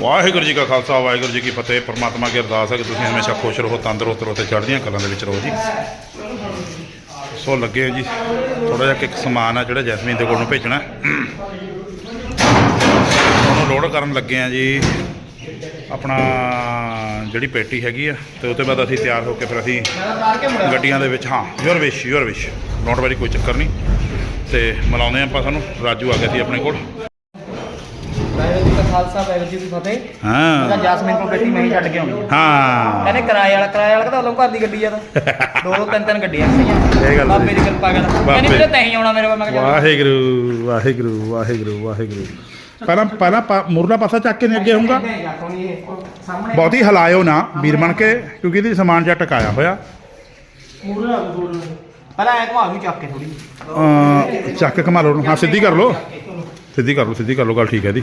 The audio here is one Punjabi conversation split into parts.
ਵਾਹਿਗੁਰੂ ਜੀ ਕਾ ਖਾਲਸਾ, ਵਾਹਿਗੁਰੂ ਜੀ ਕੀ ਫਤਿਹ। ਪਰਮਾਤਮਾ ਅੱਗੇ ਅਰਦਾਸ ਹੈ ਕਿ ਤੁਸੀਂ ਹਮੇਸ਼ਾ ਖੁਸ਼ ਰਹੋ, ਤੰਦਰੁਸਤ ਰਹੋ ਤੇ ਚੜ੍ਹਦੀਆਂ ਕਲਾਂ ਦੇ ਵਿੱਚ ਰਹੋ ਜੀ। ਸੋ ਲੱਗੇ ਹੋ ਜੀ ਥੋੜਾ ਜਿਹਾ ਇੱਕ ਸਮਾਨ ਆ ਜਿਹੜਾ ਜੈਸਮੀਨ ਦੇ ਕੋਲ ਨੂੰ ਭੇਜਣਾ ਉਹਨੂੰ ਲੋਡ ਕਰਨ ਲੱਗੇ ਆ ਜੀ। ਆਪਣਾ ਜਿਹੜੀ ਪੇਟੀ ਹੈਗੀ ਆ, ਤੇ ਉਸ ਤੋਂ ਬਾਅਦ ਅਸੀਂ ਤਿਆਰ ਹੋ ਕੇ ਫਿਰ ਅਸੀਂ ਗੱਡੀਆਂ ਦੇ ਵਿੱਚ, ਹਾਂ your wish your wish not very ਕੋਈ ਚੱਕਰ ਨਹੀਂ। ਤੇ ਮਿਲਾਉਂਦੇ ਆਪਾਂ ਸਾਨੂੰ, ਰਾਜੂ ਆ ਗਿਆ ਸੀ ਆਪਣੇ ਕੋਲ। ਖਾਲਸਾ ਵਾਹਿਗੁਰੂ ਜੀ ਕੀ ਫਤਿਹ। ਮੈਂ ਹਾਂ ਜਾਸਮੀਨ ਕੋਲ ਬੈਠੀ ਮੈਂ ਹੀ ਛੱਡ ਕੇ ਆਉਣੀ ਆ ਹਾਂ। ਕਹਿੰਦੇ ਕਿਰਾਏ ਵਾਲਾ ਕਿਰਾਏ ਵਾਲਾ ਕਹਿੰਦਾ ਉਦੋਂ ਘਰ ਦੀ ਗੱਡੀ ਆ ਤਾਂ। ਦੋ ਤਿੰਨ ਤਿੰਨ ਗੱਡੀਆਂ ਸੀਗੀਆਂ ਇਹ ਗੱਲ ਬਾਬੇ ਦੀ ਕਿਰਪਾ ਕਰ। ਕਹਿੰਦੀ ਵੀਰੇ ਤੈਂ ਹੀ ਆਉਣਾ ਮੇਰੇ ਕੋਲ। ਮੈਂ ਕਿਹਾ। ਵਾਹਿਗੁਰੂ ਵਾਹਿਗੁਰੂ ਵਾਹਿਗੁਰੂ ਵਾਹਿਗੁਰੂ। ਪਹਿਲਾਂ ਪਹਿਲਾਂ ਮੁਰਲਾ ਪਾਸਾ ਚੱਕ ਕੇ ਨਹੀਂ ਅੱਗੇ ਹੋਊਗਾ। ਜਾ ਬਹੁਤੀ ਹਲਾਇਓ ਨਾ ਵੀਰ ਬਣ ਕੇ ਕਿਉਂਕਿ ਇਹਦੀ ਸਮਾਨ ਜਿਹਾ ਟਕਾਇਆ ਹੋਇਆ। ਪਹਿਲਾਂ ਐ ਘੁਮਾ ਨੂੰ ਚੱਕ ਕੇ ਥੋੜੀ ਚੱਕ ਕਮਾ ਲਓ ਹਾਂ ਸਿੱਧੀ ਕਰ ਲਓ। ਸਿੱਧੀ ਕਰ ਲਓ ਸਿੱਧੀ ਕਰ ਲਓ ਗੱਲ ਠੀਕ ਹੈ ਦੀ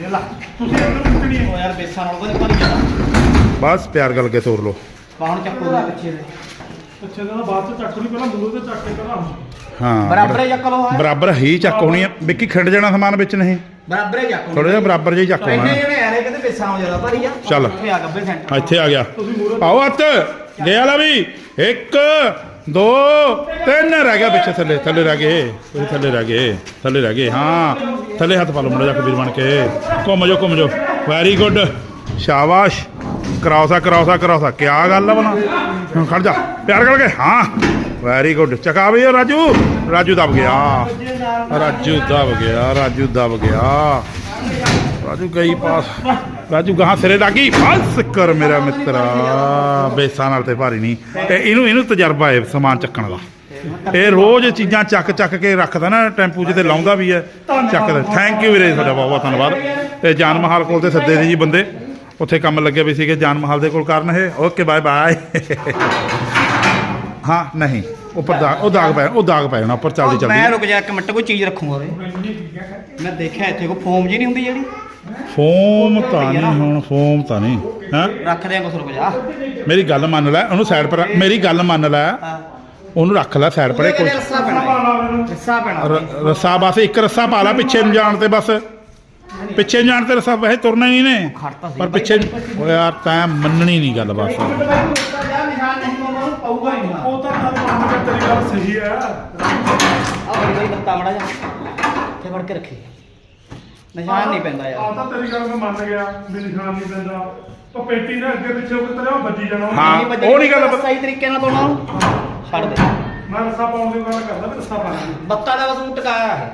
ਇਹ ਲਾ ਉਹ ਯਾਰ ਬੇਸਾਂ ਨਾਲ ਕੋਈ ਭਰੀ ਜਾਂਦਾ ਬਸ ਪਿਆਰ ਗੱਲ ਕੇ ਤੋਰ ਲਓ। ਬਾਹਣ ਚੱਕੋ ਦੇ। ਪਿੱਛੇ ਦੇ ਅੱਛਾ ਨਾ ਬਾਅਦ ਚ ਚੱਕ ਲਈ ਪਹਿਲਾਂ ਮੂੰਹ ਤੇ ਚੱਕ ਕੇ ਕਰਾਂ ਹਾਂ ਬਰਾਬਰ ਹੀ ਚੱਕ ਲਓ ਹੈ। ਬਰਾਬਰ ਹੀ ਚੱਕ ਹੋਣੀ ਆ। ਵਿੱਕੀ ਖਿੰਡ ਜਾਣਾ ਸਮਾਨ ਵਿੱਚ ਨਹੀਂ। ਬਰਾਬਰ ਹੀ ਚੱਕ ਥੋੜਾ ਜਿਹਾ ਬਰਾਬਰ ਜਿਹਾ ਹੀ ਚੱਕ ਇੰਨੇ ਹੋਣਾ ਜਣੇ ਆ ਰਹੇ ਕਹਿੰਦੇ ਬੇਸਾਂ ਹੋ ਜ਼ਿਆਦਾ ਭਰੀ ਆ। ਚੱਲ। ਇੱਥੇ ਆ ਗੱਬੇ ਸੈਂਟਰ ਇੱਥੇ ਆ ਗਿਆ। ਆਓ ਹੱਥ। ਗਿਆ ਲਾ ਵੀ। ਇੱਕ। ਦੋ, ਤਿੰਨ ਰਹਿ ਗਿਆ ਪਿੱਛੇ ਥੱਲੇ ਥੱਲੇ ਰਹਿ ਗਏ ਤੁਸੀਂ ਥੱਲੇ ਰਹਿ ਗਏ, ਥੱਲੇ ਰਹਿ ਗਏ, ਹਾਂ, ਥੱਲੇ ਹੱਥ ਪਾ ਲਓ ਮੁੰਡਾ ਜਾ ਕਬੀਰ ਬਣ ਕੇ। ਘੁੰਮ ਜਾਓ ਘੁੰਮ ਜਾਓ। ਵੈਰੀ ਗੁੱਡ ਸ਼ਾਬਾਸ਼। ਕਰਾਉਸਾ ਕਰਾਉਸਾ ਕਰਾਉਸਾ ਕੀ ਗੱਲ ਆ ਬਣਾ। ਹੁਣ ਖੜ ਜਾ। ਪਿਆਰ ਕਰਕੇ, ਹਾਂ। ਵੈਰੀ ਗੁੱਡ ਚਕਾ ਬਈ ਰਾਜੂ। ਰਾਜੂ ਦਬ ਗਿਆ। ਰਾਜੂ ਦਬ ਗਿਆ, ਰਾਜੂ ਦਬ ਗਿਆ। ਰਾਜੂ ਗਈ ਪਾਸ। ਰਾਜੂ ਗਾਹਾਂ ਸਿਰੇ ਲੱਗੀ ਬਸ ਕਰ ਮੇਰਾ ਮਿੱਤਰਾ। ਬੇਸਾਂ ਨਾਲ ਤੇ ਭਾਰੀ ਨਹੀਂ। ਇਹ ਇਹਨੂੰ ਇਹਨੂੰ ਤਜਰਬਾ ਹੈ ਸਮਾਨ ਚੱਕਣ ਦਾ। ਇਹ ਰੋਜ਼ ਚੀਜ਼ਾਂ ਚੱਕ ਚੱਕ ਕੇ ਰੱਖਦਾ ਨਾ ਟੈਂਪੂ 'ਚ ਤੇ ਲਾਉਂਦਾ ਵੀ ਹੈ ਚੱਕਦਾ ਥੈਂਕ ਯੂ ਵੀਰੇ ਤੁਹਾਡਾ ਬਹੁਤ ਬਹੁਤ ਧੰਨਵਾਦ। ਤੇ ਜਾਨ ਮਹਾਲ ਕੋਲ ਤੇ ਸੱਦੇ ਸੀ ਜੀ ਬੰਦੇ। ਉੱਥੇ ਕੰਮ ਲੱਗੇ ਵੀ ਸੀਗੇ ਜਾਨ ਮਹਾਲ ਦੇ ਕੋਲ ਕਰਨ ਇਹ। ਓਕੇ ਬਾਏ ਬਾਏ ਹਾਂ ਨਹੀਂ। ਉੱਪਰ ਦਾਗ ਉਹ ਦਾਗ ਪੈ ਉਹ ਦਾਗ ਪੈ ਜਾਣਾ ਉੱਪਰ ਚੱਲਦੀ ਮੈਂ ਚੱਲਦੀ। ਰੁਕ ਜਾ ਇੱਕ ਮਿੰਟ ਕੋਈ ਚੀਜ਼ ਰੱਖੂਗਾ ਉਰੇ ਮੈਂ ਦੇਖਿਆ ਇੱਥੇ ਕੋਈ ਫੋਮ ਜੀ ਨਹੀਂ ਹੁੰਦੀ ਜਿਹੜੀ। ਫੋਮ ਤਾਂ ਨਹੀਂ ਹੁਣ ਫੋਮ ਤਾਂ ਨਹੀਂ। ਹਾਂ? ਰੱਖਦੇ ਆ ਕੁਛ ਰੁਕ ਜਾ। ਮੇਰੀ ਗੱਲ ਮੰਨ ਲੈ ਉਹਨੂੰ ਸਾਈਡ ਪਰ ਮੇਰੀ ਗੱਲ ਮੰਨ ਲੈ। ਹਾਂ। ਉਹਨੂੰ ਰੱਖ ਲੈ ਸਾਈਡ ਪਰੇ ਕੋਈ ਰੱਸਾ ਪੈਣਾ। ਰੱਸਾ ਪੈਣਾ। ਰੱਸਾ ਬਸ ਇੱਕ ਰੱਸਾ ਪਾ ਲਾ ਪਿੱਛੇ ਨੂੰ ਜਾਣ ਤੇ ਬਸ। ਪਿੱਛੇ ਨੂੰ ਜਾਣ ਤੇ ਰੱਸਾ ਵੈਸੇ ਤੁਰਨਾ ਹੀ ਨਹੀਂ ਨੇ। ਪਰ ਪਿੱਛੇ ਓ ਯਾਰ ਤੈਂ ਮੰਨਣੀ ਨਹੀਂ ਗੱਲ ਬਸ। ਉਹ ਤਾਂ ਗੱਲ ਮੰਨ ਕੇ ਤੇਰੀ ਗੱਲ ਸਹੀ ਹੈ। ਆ ਬੜੀ ਲੱਤਾਂ ਮੜਾ ਜਾ ਇੱਥੇ ਫੜ ਕੇ ਰੱਖੀ। ਨਿਸ਼ਾਨ ਨਹੀਂ ਪੈਂਦਾ ਆ ਯਾਰ ਤਾਂ ਤੇਰੀ ਗੱਲ ਮੈਂ ਮੰਨ ਗਿਆ ਵੀ ਨਿਸ਼ਾਨ ਨਹੀਂ ਪੈਂਦਾ। ਉਹ ਪੇਟੀ ਨੇ ਅੱਗੇ ਪਿੱਛੇ ਉਹ ਕਿਤੇ ਉਹ ਵੱਜੀ ਜਾਣਾ। ਹਾਂ। ਨਹੀਂ ਵੱਜਣੀ, ਉਹ ਨਹੀਂ ਗੱਲ। ਸਹੀ ਤਰੀਕੇ ਨਾਲ ਪਾਉਣਾ ਉਹਨੂੰ। ਛੱਡ ਦੇ। ਮੈਂ ਰਸਾ ਪਾਉਣ ਦੀ ਗੱਲ ਕਰਦਾ ਵੀ ਰਸਾ ਪਾਣਾ ਬੱਤਾ ਦਾ ਬਸ ਉਹ ਟਕਾਇਆ ਹੈ।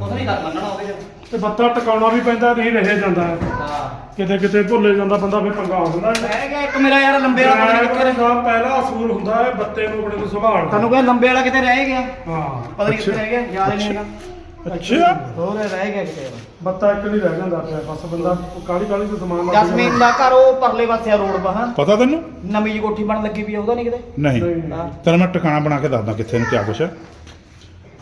ਕੁਛ ਨਹੀਂ ਕਰ ਮੰਨਣਾ ਉਹਦੇ ਚ। ਤੇ ਬੱਤਾ ਟਿਕਾਉਣਾ ਵੀ ਪੈਂਦਾ ਨਹੀਂ ਰਹਿ ਜਾਂਦਾ ਹੈ। ਹਾਂ। ਕਿਤੇ ਕਿਤੇ ਭੁੱਲੇ ਜਾਂਦਾ ਬੰਦਾ ਫਿਰ ਪੰਗਾ ਹੋ ਜਾਂਦਾ ਹੈ। ਰਹਿ ਗਿਆ ਇੱਕ ਮੇਰਾ ਯਾਰ ਲੰਬੇ ਵਾਲਾ ਪਤਾ ਨੀ ਕਿੱਥੇ ਰਹਿ- ਦਾ ਪਹਿਲਾ ਅਸੂਲ ਹੁੰਦਾ ਹੈ ਬੱਤੇ ਨੂੰ ਆਪਣੇ ਤੋਂ ਲੰਬੇ ਵਾਲਾ ਕਿਤੇ ਰਹਿ ਗਿਆ? ਹਾਂ ਪਤਾ ਨਹੀਂ ਕਿੱਥੇ ਰਹਿ ਗਿਆ ਯਾਦ ਹੀ ਨਹੀਂ ਹੈਗਾ। ਅੱਛਾ। ਹੋਰ ਰਹਿ ਗਿਆ ਕਿਤੇ। ਬੱਤਾ ਇੱਕ ਨਹੀਂ ਰਹਿ ਜਾਂਦਾ ਪਿਆ ਬਸ ਬੰਦਾ ਕਾਲੀ ਕਾਲੀ ਤੋਂ ਸਮਾਨ ਲੱਗ ਜਸਮੀਨ ਦਾ ਘਰ ਉਹ ਪਰਲੇ ਪਾਸੇ ਆ ਰੋਡ ਬਾਹਾਂ। ਪਤਾ ਤੈਨੂੰ? ਨਵੀਂ ਜਿਹੀ ਕੋਠੀ ਬਣ ਲੱਗੀ ਵੀ ਆ, ਉਹਦਾ ਨਹੀਂ ਕਿਤੇ? ਨਹੀਂ। ਹਾਂ। ਤੈਨੂੰ ਮੈਂ ਟਿਕਾਣਾ ਬਣਾ ਕੇ ਦੱਸਦਾ ਕਿੱਥੇ ਨੂੰ ਕਿਆ ਕੁਛ ਹੈ।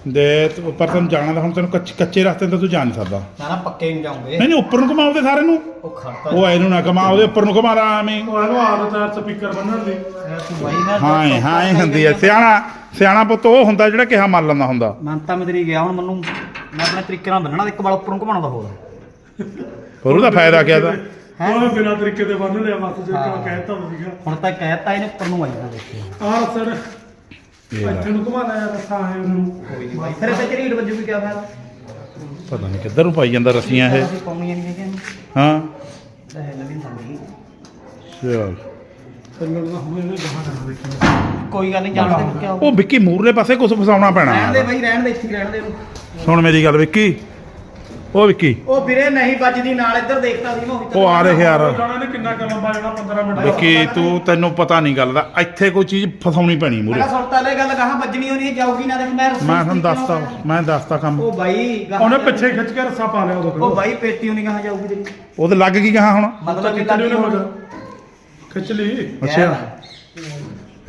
ਦੇ ਤੂੰ- ਪਰ ਤੈਨੂੰ ਜਾਣਾ ਤਾਂ ਹੁਣ ਤੈਨੂੰ ਕੱਚ- ਕੱਚੇ ਰਸਤੇ ਤੇ ਤੂੰ ਜਾ ਨਹੀਂ ਸਕਦਾ। ਨਾ ਨਾ ਪੱਕੇ ਨਹੀਂ ਜਾਉਂਗੇ ਨਹੀਂ ਨਹੀਂ ਉੱਪਰ ਨੂੰ ਘੁਮਾਉਂਦੇ ਸਾਰੇ ਨੂੰ। ਉਹ ਖੜਤਾ ਉਹ ਇਹਨੂੰ ਨਾ ਘੁਮਾ ਉਹਦੇ ਉੱਪਰ ਨੂੰ ਘੁਮਾ ਲਾ ਐਵੇਂ ਉਹ ਇਹਨੂੰ ਆਦਤ ਹੈ ਸਪੀਕਰ ਬੰਨਣ ਦੀ ਬਾਈ ਨਾ ਹਾਂ ਇਹ- ਹਾਂ ਇਹ ਹੁੰਦੀ ਹੈ ਸਿਆਣਾ ਸਿਆਣਾ ਪੁੱਤ ਉਹ ਹੁੰਦਾ ਜਿਹੜਾ ਕਿਹਾ ਮੰਨ ਲੈਂਦਾ ਹੁੰਦਾ। ਮੰਨਤਾ ਮੈਂ ਤੇਰੀ ਗਿਆ ਹੁਣ ਮੈਨੂੰ। ਮੈਂ ਆਪਣੇ ਤਰੀਕੇ ਨਾਲ ਬੰਨਣਾ ਇੱਕ ਵਾਰ ਉੱਪਰੋਂ ਘੁਮਾਉਣਾ ਦਾ ਹੋਰ। ਹੋਰ ਉਹਦਾ ਫਾਇਦਾ ਕਿਆ ਦਾ ਹੈਂ? ਉਹ ਬਿਨਾਂ ਤਰੀਕੇ ਦੇ ਬੰਨ ਲਿਆ ਬਸ ਜੇ। ਕਿਉਂ ਕਹਿਤਾ ਵਧੀਆ। ਹੁਣ ਤਾਂ ਕਹਿਤਾ ਇਹਨੇ ਉੱਪਰ ਨੂੰ ਆਈ ਨਾ ਦੇਖੀ ਆਹ ਸਰ ਇਹ ਲੈ, ਇੱਥੇ ਨੂੰ ਘੁਮਾਣਾ ਹੈ ਰਸਾ ਹੈ ਉਹਨੂੰ ਕੋਈ ਨਹੀਂ ਬਾਈ। ਫਿਰ ਇੱਥੇ ਝਰੀਟ ਵੱਜੂ ਵੀ ਕਿਆ ਫਾਇਦਾ ਪਤਾ ਨਹੀਂ ਕਿੱਧਰ ਨੂੰ ਪਾਈ ਜਾਂਦਾ ਰਸੀਆਂ ਇਹ। ਪਾਉਣੀਆਂ ਨਹੀਂ ਹੈਗੀਆਂ। ਹਾਂ। ਲੈ ਨਵੀਂ ਸੰਗੀ ਚਲ। ਕੋਈ ਗੱਲ ਨਹੀਂ ਜਾਣਦੇ ਹੋਊ। ਉਹ ਵਿੱਕੀ ਮੂਰਲੇ ਪਾਸੇ ਕੁਝ ਫਸਾਉਣਾ ਪੈਣਾ। ਰਹਿਣ ਦੇ ਬਾਈ ਰਹਿਣ ਦੇ ਇੱਥੇ ਹੀ ਰਹਿਣ ਦੇ। ਸੁਣ ਮੇਰੀ ਗੱਲ ਵਿੱਕੀ। ਉਹ ਵਿੱਕੀ। ਉਹ ਵੀਰੇ ਨਹੀਂ ਵੱਜਦੀ ਨਾਲ ਇੱਧਰ ਦੇਖਦਾ ਸੀ ਮੈਂ ਉਹੀ ਤਾਂ ਉਹ ਆ ਰਹੇ ਯਾਰ। ਜਾਣਾ ਨੇ ਕਿੰਨਾ ਕੁ ਲੰਬਾ ਜਾਣਾ 15 ਮਿੰਟ ਵਿੱਕੀ ਤੂੰ ਤੈਨੂੰ ਪਤਾ ਨਹੀਂ ਗੱਲ ਦਾ। ਇੱਥੇ ਕੋਈ ਚੀਜ਼ ਫਸਾਉਣੀ ਪੈਣੀ ਮੂਰੇ ਮੈਂ ਸੁਣਤਾ ਲੈ ਗੱਲ ਕਹਾ ਵੱਜਣੀ ਹੋਣੀ ਹੈ ਜਾਊਗੀ ਨਾ ਦੇਖ ਮੈਂ ਰਸਤੇ ਮੈਂ ਤੁਹਾਨੂੰ ਦੱਸਤਾ ਮੈਂ ਦੱਸਤਾ ਕੰਮ। ਉਹ ਬਾਈ ਗਾਹਾਂ ਉਹਨੇ ਪਿੱਛੇ ਖਿੱਚ ਕੇ ਰਸਾ ਪਾ ਲਿਆ ਉਹਦੇ ਉਹ ਕੋਲ ਬਾਈ ਪੇਟੀ ਹੋਣੀ ਕਹਾ ਜਾਊਗੀ ਤੇਰੀ। ਉਹਦੇ ਲੱਗ ਗਈ ਕਹਾਂ ਹੁਣ। ਮਤਲਬ ਕਿ ਖਿੱਚ ਲਈ ਲੱਗੀ ਉਹਨੇ ਮਗਰ ਖਿੱਚ ਲਈ। ਅੱਛਾ।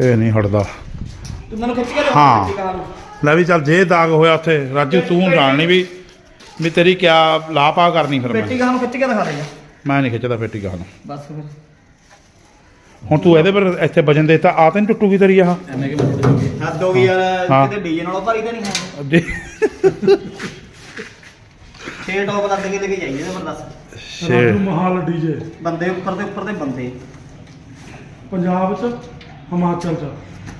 ਇਹ ਨਹੀਂ ਹਟਦਾ। ਤੂੰ ਮੈਨੂੰ ਖਿੱਚ ਕੇ ਲਿਆ ਹਾਂ। ਪੇਟੀ। ਲੈ ਵੀ ਚੱਲ ਜੇ ਦਾਗ ਹੋਇਆ ਉੱਥੇ ਰਾਜੂ ਤੂੰ ਜਾਣਨੀ ਵੀ ਵੀ ਤੇਰੀ ਕਿਆ ਲਾਪਾ ਕਰਨੀ ਫਿਰ ਪੇਟੀ ਮੈਂ ਗਾਹਾਂ ਨੂੰ ਖਿੱਚ ਕੇ ਦਿਖਾ ਦੇ ਜਾ। ਮੈਂ ਨਹੀਂ ਖਿੱਚਦਾ ਫੇਟੀ ਗਾਹ ਨੂੰ। ਬਸ ਫਿਰ। ਹੁਣ ਤੂੰ ਇਹਦੇ ਪਰ ਇੱਥੇ ਵਜਨ ਦੇਤਾ ਆ ਤਾਂ ਨੀ ਟੁੱਟੂਗੀ ਤੇਰੀ ਆਹ। ਹੱਦ ਹੋ ਗਈ ਯਾਰ ਹਾਂ। ਕਿਤੇ ਡੀਜੇ ਨਾਲੋਂ ਭਾਰੀ ਤਾਂ ਨਹੀਂ ਹੈ। ਜੇ 6 ਟੌਪ ਲੱਗ ਕੇ ਲੈ ਕੇ ਜਾਈਏ ਤੇ ਪਰ ਦੱਸ। ਸ਼ੇਰ ਰਾਜੂ ਮਹਾਲ ਡੀਜੇ। ਬੰਦੇ ਉੱਪਰ ਦੇ ਉੱਪਰ ਦੇ ਬੰਦੇ। ਪੰਜਾਬ ਚ ਹਿਮਾਚਲ ਚ।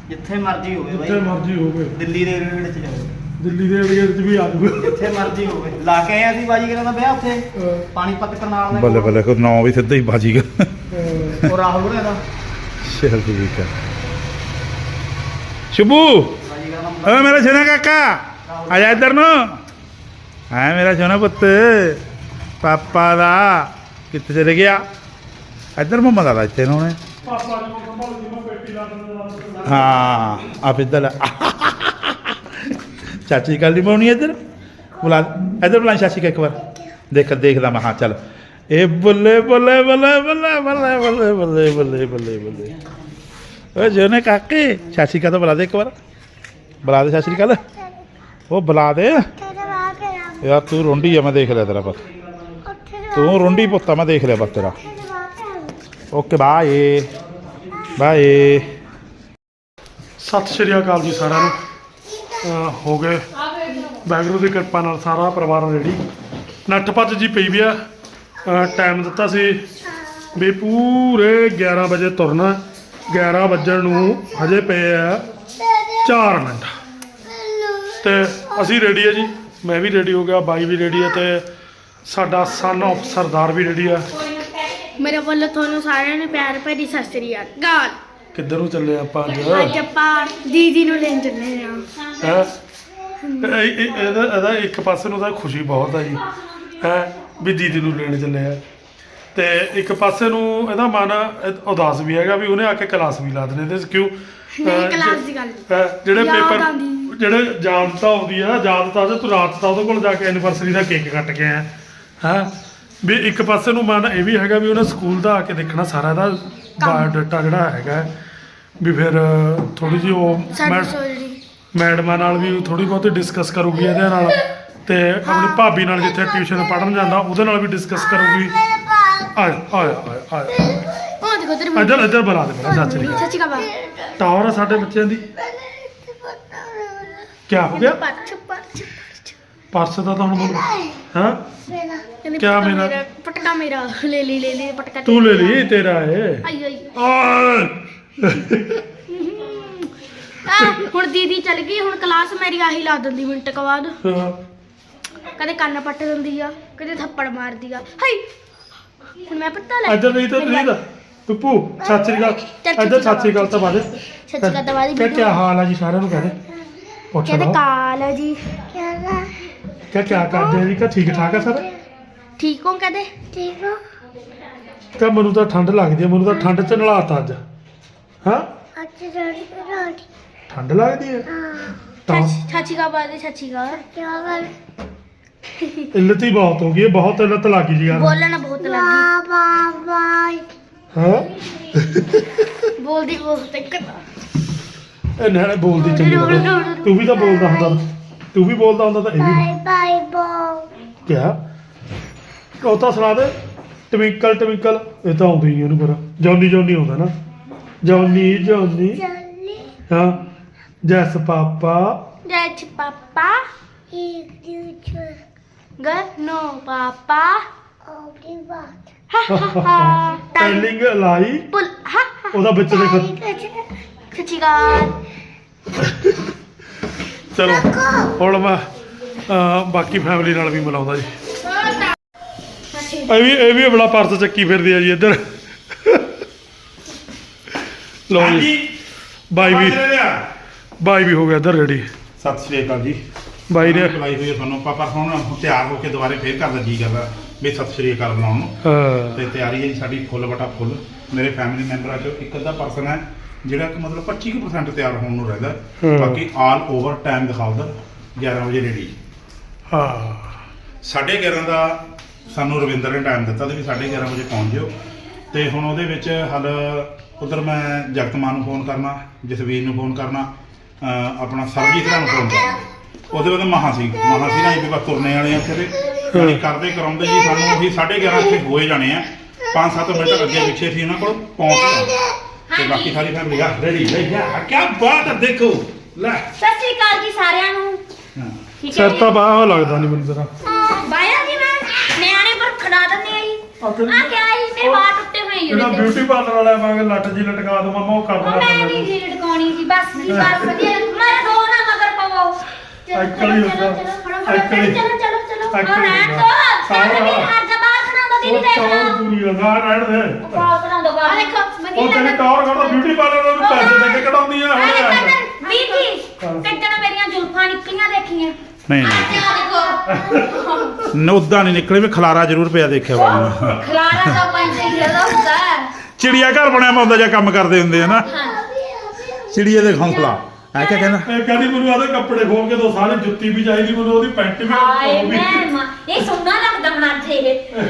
ਜਿੱਥੇ ਮਰਜ਼ੀ ਹੋਵੇ ਜਿੱਥੇ ਬਾਈ। ਮਰਜ਼ੀ ਹੋਵੇ। ਦਿੱਲੀ ਦੇ ਏਰੀਏ ਚ ਜਾਓ। ਦਿੱਲੀ ਦੇ ਏਰੀਆ ਚ ਵੀ ਆ ਜਾਊਗਾ। ਜਿੱਥੇ ਮਰਜ਼ੀ ਹੋਵੇ। ਲਾ ਕੇ ਆਏ ਅਸੀਂ ਬਾਜੀ ਦਾ ਵਿਆਹ ਉੱਥੇ। ਅਹ, ਪਾਣੀਪਤ ਕਰਨਾਲ ਦੇ ਬੱਲੇ ਬੱਲੇ ਕੋ ਨੌ ਵੀ ਸਿੱਧਾ ਹੀ ਬਾਜੀ ਗਿਆ ਅਹ, ਉਹ ਰਾਹੁਲ ਹੋਣਾ ਦਾ ਸ਼ੇਰ ਠੀਕ ਹੈ ਸ਼ੁਭੂ! ਬਾਜੀ ਦਾ ਨਾਮ ਓ ਮੇਰਾ ਸੋਨਾ ਕਾਕਾ ਆ ਜਾ ਇੱਧਰ ਨੂੰ। ਹਾਂ ਮੇਰਾ ਸੋਨਾ ਪੁੱਤ ਪਾਪਾ ਦਾ ਕਿੱਥੇ ਚਲੇ ਗਿਆ? ਇੱਧਰ ਮੰਮਾ ਦਾ ਇੱਥੇ ਨੂੰ ਨੇ ਪਾਪਾ ਜੀ ਨੂੰ ਸੰਭਾਲ ਜੀ ਮੈਂ ਪੇਟੀ ਲਾ ਦਿੰਦਾ ਹਾਂ ਆਪ ਇੱਧਰ। ਚਾਚੀ ਕੱਲ ਪਾਉਣੀ ਇੱਧਰ ਬੁਲਾ ਇੱਧਰ ਬੁਲਾ ਚਾਚੀ ਕਾ ਇੱਕ ਵਾਰ। ਦੇਖ ਦੇਖਦਾ ਮੈਂ ਹਾਂ ਚੱਲ। ਇਹ ਬੱਲੇ ਬੱਲੇ ਬੱਲੇ ਬੱਲੇ ਬੱਲੇ ਬੱਲੇ ਬੱਲੇ ਬੱਲੇ ਬੱਲੇ ਬੱਲੇ। ਓ ਜੋਨੇ ਕਾਕੇ ਚਾਚੀ ਕਾ ਤਾਂ ਬੁਲਾ ਦੇ ਇੱਕ ਵਾਰ। ਬੁਲਾ ਦੇ ਚਾਚੀ ਕੱਲ ਉਹ ਬੁਲਾ ਦੇ। ਯਾਰ ਤੂੰ ਰੋਂਡੀ ਆ ਮੈਂ ਦੇਖ ਲਿਆ ਤੇਰਾ ਪਰ ਤੂੰ ਰੋਂਡੀ ਪੁੱਤਾ ਮੈਂ ਦੇਖ ਲਿਆ ਬਸ ਤੇਰਾ। Okay, bye. Bye. Sat Sri Akal ਜੀ ਸਾਰਿਆਂ ਨੂੰ। ਅਹ, ਹੋ ਗਏ ਵਾਹਿਗੁਰੂ ਦੀ ਕਿਰਪਾ ਨਾਲ ਸਾਰਾ ਪਰਿਵਾਰ ਰੈਡੀ ਨੱਠ ਭੱਜ ਜੀ ਪਈ ਵੀ ਆ। ਟਾਈਮ ਦਿੱਤਾ ਸੀ ਵੀ ਪੂਰੇ 11 ਵਜੇ ਤੁਰਨਾ। 11 ਵਜਣ ਨੂੰ ਹਜੇ ਪਏ ਆ 4 ਮਿੰਟ। ਤੇ ਅਸੀਂ ਰੈਡੀ ਆ ਜੀ। ਮੈਂ ਵੀ ਰੈਡੀ ਹੋ ਗਿਆ, ਬਾਈ ਵੀ ਰੈਡੀ ਆ ਤੇ ਸਾਡਾ son of Sardar we ready ਆ। ਮੇਰੇ ਵੱਲੋਂ ਤੁਹਾਨੂੰ ਸਾਰਿਆਂ ਨੂੰ ਪਿਆਰ ਭਰੀ ਸਤਿ ਸ੍ਰੀ ਅਕਾਲ। ਕਿੱਧਰ ਨੂੰ ਚੱਲੇ ਆਪਾਂ ਅੱਜ? ਅੱਜ ਆਪਾਂ ਦੀਦੀ ਨੂੰ ਲੈਣ ਚੱਲੇ ਹਾਂ? ਹੈ ਇਹਦਾ ਇਹਦਾ ਇੱਕ ਪਾਸੇ ਨੂੰ ਤਾਂ ਖੁਸ਼ੀ ਬਹੁਤ ਆ ਜੀ। ਹੈ? ਵੀ ਦੀਦੀ ਨੂੰ ਲੈਣ ਚੱਲੇ ਆ। ਤੇ ਇੱਕ ਪਾਸੇ ਨੂੰ ਇਹਦਾ ਮਨ ਇਹ ਉਦਾਸ ਵੀ ਹੈਗਾ ਵੀ ਉਹਨੇ ਆ ਕੇ ਕਲਾਸ ਵੀ ਲਾ ਦੇਣੇ ਤੇ ਕਿਉਂ? ਨਹੀਂ ਅਹ, ਕਲਾਸ ਦੀ ਗੱਲ। ਹੈਂ, ਜਿਹੜੇ ਯਾਦ ਪੇਪਰ। ਜਿਹੜੇ ਯਾਦ ਤਾਂ ਆਉਂਦੀ ਆ ਯਾਦ ਤਾਂ ਤੇ ਤੂੰ ਰਾਤ ਤਾਂ ਉਹਦੇ ਕੋਲ ਜਾ ਕੇ ਐਨੀਵਰਸਰੀ ਦਾ ਕੇਕ ਕੱਟ ਕੇ ਆਇਆ। ਹੈ? ਵੀ ਇੱਕ ਪਾਸੇ ਨੂੰ ਮਨ ਇਹ ਵੀ ਹੈਗਾ ਵੀ ਉਹਨੇ ਸਕੂਲ ਦਾ ਆ ਕੇ ਦੇਖਣਾ ਸਾਰਾ ਦਾ ਬਾਇਓਡਾਟਾ ਜਿਹੜਾ ਹੈਗਾ ਵੀ ਫਿਰ ਥੋੜੀ ਜਿਹੀ ਉਹ ਮੈਡਮਾਂ ਨਾਲ ਵੀ ਥੋੜੀ ਬਹੁਤੀ ਡਿਸਕਸ ਕਰੂਗੀ ਇਹਦੇ ਨਾਲ ਤੇ ਆਪਣੀ ਭਾਬੀ ਨਾਲ ਜਿੱਥੇ ਟਿਊਸ਼ਨ ਪੜਨ ਜਾਂਦਾ ਉਹਦੇ ਨਾਲ ਵੀ ਡਿਸਕਸ ਕਰੂਗੀ। ਆ ਆ ਆ ਉਹ ਦੇਖੋ ਤੇਰੇ ਇੱਧਰ ਇੱਧਰ ਬੁਲਾ ਦੇ ਮੇਰਾ ਚਾਚੇ ਦੀ ਸੱਚੀ ਕਹਾ ਟਾਵਰ ਆ ਸਾਡੇ ਬੱਚਿਆਂ ਦੀ। ਕੀ ਹੋ ਗਿਆ? ਪਰਸ ਦਾ ਤਾਂ ਹੁਣ ਮੈਨੂੰ ਹਾਂ? ਕਹਿੰਦੇ ਕਿਆ ਪਟਕਾ ਮੇਰਾ? ਪਟਕਾ ਮੇਰਾ। ਲੈ ਲਈ ਲੈ ਲਈ ਪਟਕਾ ਤੂੰ ਲੈ ਲਈ ਤੇਰਾ ਏ ਆਈ ਆਈ। ਆ ਆ ਹੁਣ ਦੀਦੀ ਚੱਲ ਗਈ ਹੁਣ ਕਲਾਸ ਮੇਰੀ ਆਹੀ ਲਾ ਦਿੰਦੀ ਮਿੰਟ ਕੁ ਬਾਅਦ। ਹਾਂ। ਕਦੇ ਕੰਨ ਪੱਟ ਦਿੰਦੀ ਆ ਕਦੇ ਥੱਪੜ ਮਾਰਦੀ ਆ। ਹਾਈ! ਹੁਣ ਮੈਂ ਪੱਤਾ ਲੈ। ਇੱਧਰ ਨਹੀਂ ਤਾਂ ਮੇਰੀ ਨਹੀਂ ਤਾਂ। ਪੱਪੂ ਸਤਿ ਸ੍ਰੀ ਅਕਾਲ। ਇੱਧਰ ਸਤਿ ਸ੍ਰੀ ਅਕਾਲ ਤਾਂ ਬਾਦੇ ਸਤਿ ਸ਼੍ਰੀ ਅਕਾਲ ਦਵਾ ਦੀ ਕਿਆ ਕਿਆ ਹਾਲ ਆ ਜੀ ਸਾਰਿਆਂ ਨੂੰ ਕਹਦੇ ਪੁੱਛ ਕਹਿੰਦੇ ਲਓ। ਕਾਲ ਹੈ ਜੀ। ਕਿਆ ਕਿਆ ਕਰਦੇ ਆ ਜੀ? ਕਾ ਠੀਕ ਠਾਕ ਆ ਸਰ? ਠੀਕ ਹੋ ਕਹਦੇ ਕਾ ਮੈਨੂੰ ਤਾਂ ਠੰਡ ਲੱਗਦੀ ਆ ਮੈਨੂੰ ਤਾਂ ਠੰਡ ਚ ਨਲਾਤਾ ਅੱਜ। ਹਾਂ? ਠੰਡ ਲੱਗਦੀ ਹੈ। ਤਾਂ ਚਾਚੀ ਕਾ ਬਾਦੇ ਚਾਚੀ ਕਾ। ਇੱਲਤ ਹੀ ਬਹੁਤ ਹੋ ਗਈ ਹੈ ਬਹੁਤ ਇੱਲਤ ਲੱਗੀ ਜੀ ਯਾਰ। ਬੋਲਣਾ ਬਹੁਤ ਲੱਗੀ ਹਾਂ? ਬੋਲਦੀ ਬਹੁਤ ਇੱਕ ਇਹ ਨਿਆਣੇ ਬੋਲਦੀ ਚੰਗੀ ਤਰ੍ਹਾਂ। ਤੂੰ ਵੀ ਤਾਂ ਬੋਲਦਾ ਹੁੰਦਾ। ਤੂੰ ਵੀ ਬੋਲਦਾ ਹੁੰਦਾ ਤਾਂ ਇਹ ਵੀ ਬਾਈ ਬਾਈ ਬੋ ਕਿਆ? ਉਹ ਸੁਣਾ ਦੇ। ਟਵਿੰਕਲ ਟਵਿੰਕਲ। ਇਹ ਤਾਂ ਆਉਂਦੀ ਨਹੀਂ ਉਹਨੂੰ ਪਰ। ਜੌਨੀ ਜੌਨੀ ਆਉਂਦਾ ਨਾ। Johnny Johnny. ਹਾਂ। Yes papa. That's papa. Telling ਲਾਈ। ਉਹਦਾ ਵਿੱਚ ਦੇ ਖਤ ਸਤਿ ਸ਼੍ਰੀ ਚਲੋ ਹੁਣ ਮੈਂ ਅਹ, ਬਾਕੀ ਫੈਮਿਲੀ ਨਾਲ ਵੀ ਮਿਲਾਉਂਦਾ ਜੀ। ਇਹ ਵੀ ਇਹ ਵੀ ਆਪਣਾ ਪਰਸ ਚੱਕੀ ਫਿਰਦੀ ਆ ਜੀ ਇੱਧਰ। ਲਓ ਜੀ ਬਾਈ ਵੀ ਬਾਈ ਵੀ ਹੋ ਗਿਆ ਇੱਧਰ ਰੈਡੀ ਸਤਿ ਸ਼੍ਰੀ ਅਕਾਲ ਜੀ। ਬਾਈ ਨੇ ਬੁਲਾਈ ਹੋਈ ਹੈ ਤੁਹਾਨੂੰ ਪਾਪਾ ਹੁਣ ਤਿਆਰ ਹੋ ਕੇ ਦੁਬਾਰੇ ਫੇਰ ਕਰਦਾ ਜੀ ਕਰਦਾ ਵੀ ਸਤਿ ਸ਼੍ਰੀ ਅਕਾਲ ਬੁਲਾਉਣ ਨੂੰ। ਹਾਂ, ਤੇ ਤਿਆਰੀ ਹੈ ਜੀ ਸਾਡੀ ਫੁੱਲ ਬਟਾ ਫੁੱਲ। ਮੇਰੇ ਫੈਮਿਲੀ ਮੈਂਬਰਾਂ ਚੋਂ ਇੱਕ ਅੱਧਾ ਪਰਸਨ ਹੈ। ਜਿਹੜਾ ਕਿ ਮਤਲਬ 25% ਤਿਆਰ ਹੋਣ ਨੂੰ ਰਹਿੰਦਾ। ਹਾਂ। ਬਾਕੀ ਆਲ ਓਵਰ ਟਾਈਮ ਦਿਖਾਉਂਦਾ 11 ਵਜੇ ਰੈਡੀ ਹਾਂ। 11:30 ਦਾ ਸਾਨੂੰ ਰਵਿੰਦਰ ਨੇ ਟਾਈਮ ਦਿੱਤਾ ਤੇ ਵੀ 11:30 ਵਜੇ ਪਹੁੰਚ ਜਿਓ। ਤੇ ਹੁਣ ਉਹਦੇ ਵਿੱਚ ਹਲ ਉਧਰ ਮੈਂ ਜਗਤਮਾਨ ਨੂੰ ਫੋਨ ਕਰਨਾ ਜਸਵੀਰ ਨੂੰ ਫੋਨ ਕਰਨਾ ਅਹ ਆਪਣਾ ਸਰਬਜੀਤ ਨੂੰ ਫੋਨ ਕਰਨਾ। ਉਹਦੇ ਬਾਅਦ ਮਹਾ ਸੀ ਮਹਾ ਸੀ ਨਾ ਇਹ ਵੀ ਬਸ ਤੁਰਨੇ ਵਾਲੇ ਆ ਇੱਥੇ ਤੇ ਯਾਨੀ ਕਰਦੇ ਕਰਾਉਂਦੇ ਜੀ ਸਾਨੂੰ ਉਹੀ 11:30 ਇੱਥੇ ਹੋਏ ਜਾਣੇ ਆ। 5-7 ਮਿੰਟ ਅੱਗੇ ਪਿੱਛੇ ਸੀ ਉਹਨਾਂ ਕੋਲ ਪਹੁੰਚ ਜਾਣਾ ਤੇ ਬਾਕੀ ਸਾਰੀ ਫੈਮਿਲੀ ਆ ਰੈਡੀ ਲੈ ਜਾ ਕੀ ਬਾਤ ਹੈ ਦੇਖੋ ਲੈ। ਸਤਿ ਸ਼੍ਰੀ ਅਕਾਲ ਜੀ ਸਾਰਿਆਂ ਨੂੰ। ਹਾਂ। ਠੀਕ ਹੈ ਸਿਰ ਤਾਂ ਬਾਹ ਲੱਗਦਾ ਨਹੀਂ ਮੈਨੂੰ ਤੇਰਾ ਬਾਇਆ ਜੀ ਮੈਂ ਨਿਆਣੇ ਪਰ ਖੜਾ ਦਿੰਦੇ ਆਈ ਆ ਆ ਕਿਆ ਹੀ ਮੇਰੇ ਵਾਲ ਟੁੱਟੇ ਹੋਏ ਹੀ ਜਿਹੜਾ ਉਹਦੇ ਬਿਊਟੀ ਪਾਰਲਰ ਵਾਲਾ ਵਾਂਗ ਲੱਟ ਜੀ ਲਟਕਾ ਦੋ ਮਮਾ ਉਹ ਕਰ ਉਹ ਦੇਣਾ ਮੈਂ। ਨਹੀਂ ਜੀ ਲਟਕਾਉਣੀ ਸੀ ਬਸ ਜੀ ਬਸ ਵਧੀਆ। ਮਾਰੇ ਦੋ ਨਾ ਮਗਰ ਪਵੋ ਐਕਚੁਅਲੀ ਚਲੋ ਹੁੰਦਾ। ਚਲੋ ਚਲੋ ਐਕਚੁਅਲੀ- ਚਲੋ ਚਲੋ ਚਲੋ। ਉਹ ਐਕਚੁਅਲੀ ਰਹਿਣ ਹੁੰਦਾ। ਦੋ। ਸਾਰਾ ਸਾਰਾ ਵੀ ਵਾਲਾ। ਹਰ ਜਬਾਰ ਬਣਾਉਂਦਾ ਦੀਦੀ ਉਹ ਦੇਖਣਾ। ਪੂਰੀ ਲਗਾ ਰਹਿਣ ਦੇ। ਪਾਉ ਬਣਾਉਂਦਾ ਆ ਦੇਖੋ ਉਹ ਤੇਰੀ ਟੌਰ ਕਰਦਾ ਬਿਊਟੀ ਪਾਰਲਰ ਨੂੰ ਪੈਸੇ ਦੇ ਕੇ ਕਢਾਉਂਦੀ ਆ ਆ। ਹੁਣ ਦੇਖੋ ਬੀਬੀ ਕੱਟਣ ਮੇਰੀਆਂ ਜ਼ੁਲਫਾਂ ਨਿਕਲੀਆਂ ਦੇਖੀਆਂ। ਨਹੀਂ ਆ ਨਹੀਂ ਦੇਖੋ ਨ ਉਦਾਂ ਨਹੀਂ ਨਿਕਲੇ ਵੀ ਖਲਾਰਾ ਜ਼ਰੂਰ ਪਿਆ ਦੇਖਿਆ ਵਾ। ਖਲਾਰਾ ਦਾ ਪੈਂਦੇ ਜਿਹੜਾ ਹੁੰਦਾ ਹੈ। ਚਿੜੀਆ ਘਰ ਬਣਿਆ ਹੁੰਦਾ ਜਾਂ ਕੰਮ ਕਰਦੇ ਹੁੰਦੇ ਆ ਨਾ। ਹਾਂ। ਚਿੜੀਏ ਦੇ ਘੌਂਸਲਾ ਐ ਕਿਆ ਕਹਿੰਦਾ? ਇਹ ਕਹਿੰਦੀ ਮੈਨੂੰ ਆਦੇ ਕੱਪੜੇ ਖੋਲ ਕੇ ਦੋ ਸਾਰੇ ਜੁੱਤੀ ਵੀ ਚਾਹੀਦੀ ਮੈਨੂੰ ਉਹਦੀ ਪੈਂਟ ਵੀ ਹਾਏ ਉਹ ਵੀ ਮੈਂ ਮਾਂ ਇਹ ਸੋਹਣਾ ਲੱਗਦਾ ਬਣਾ ਤੇ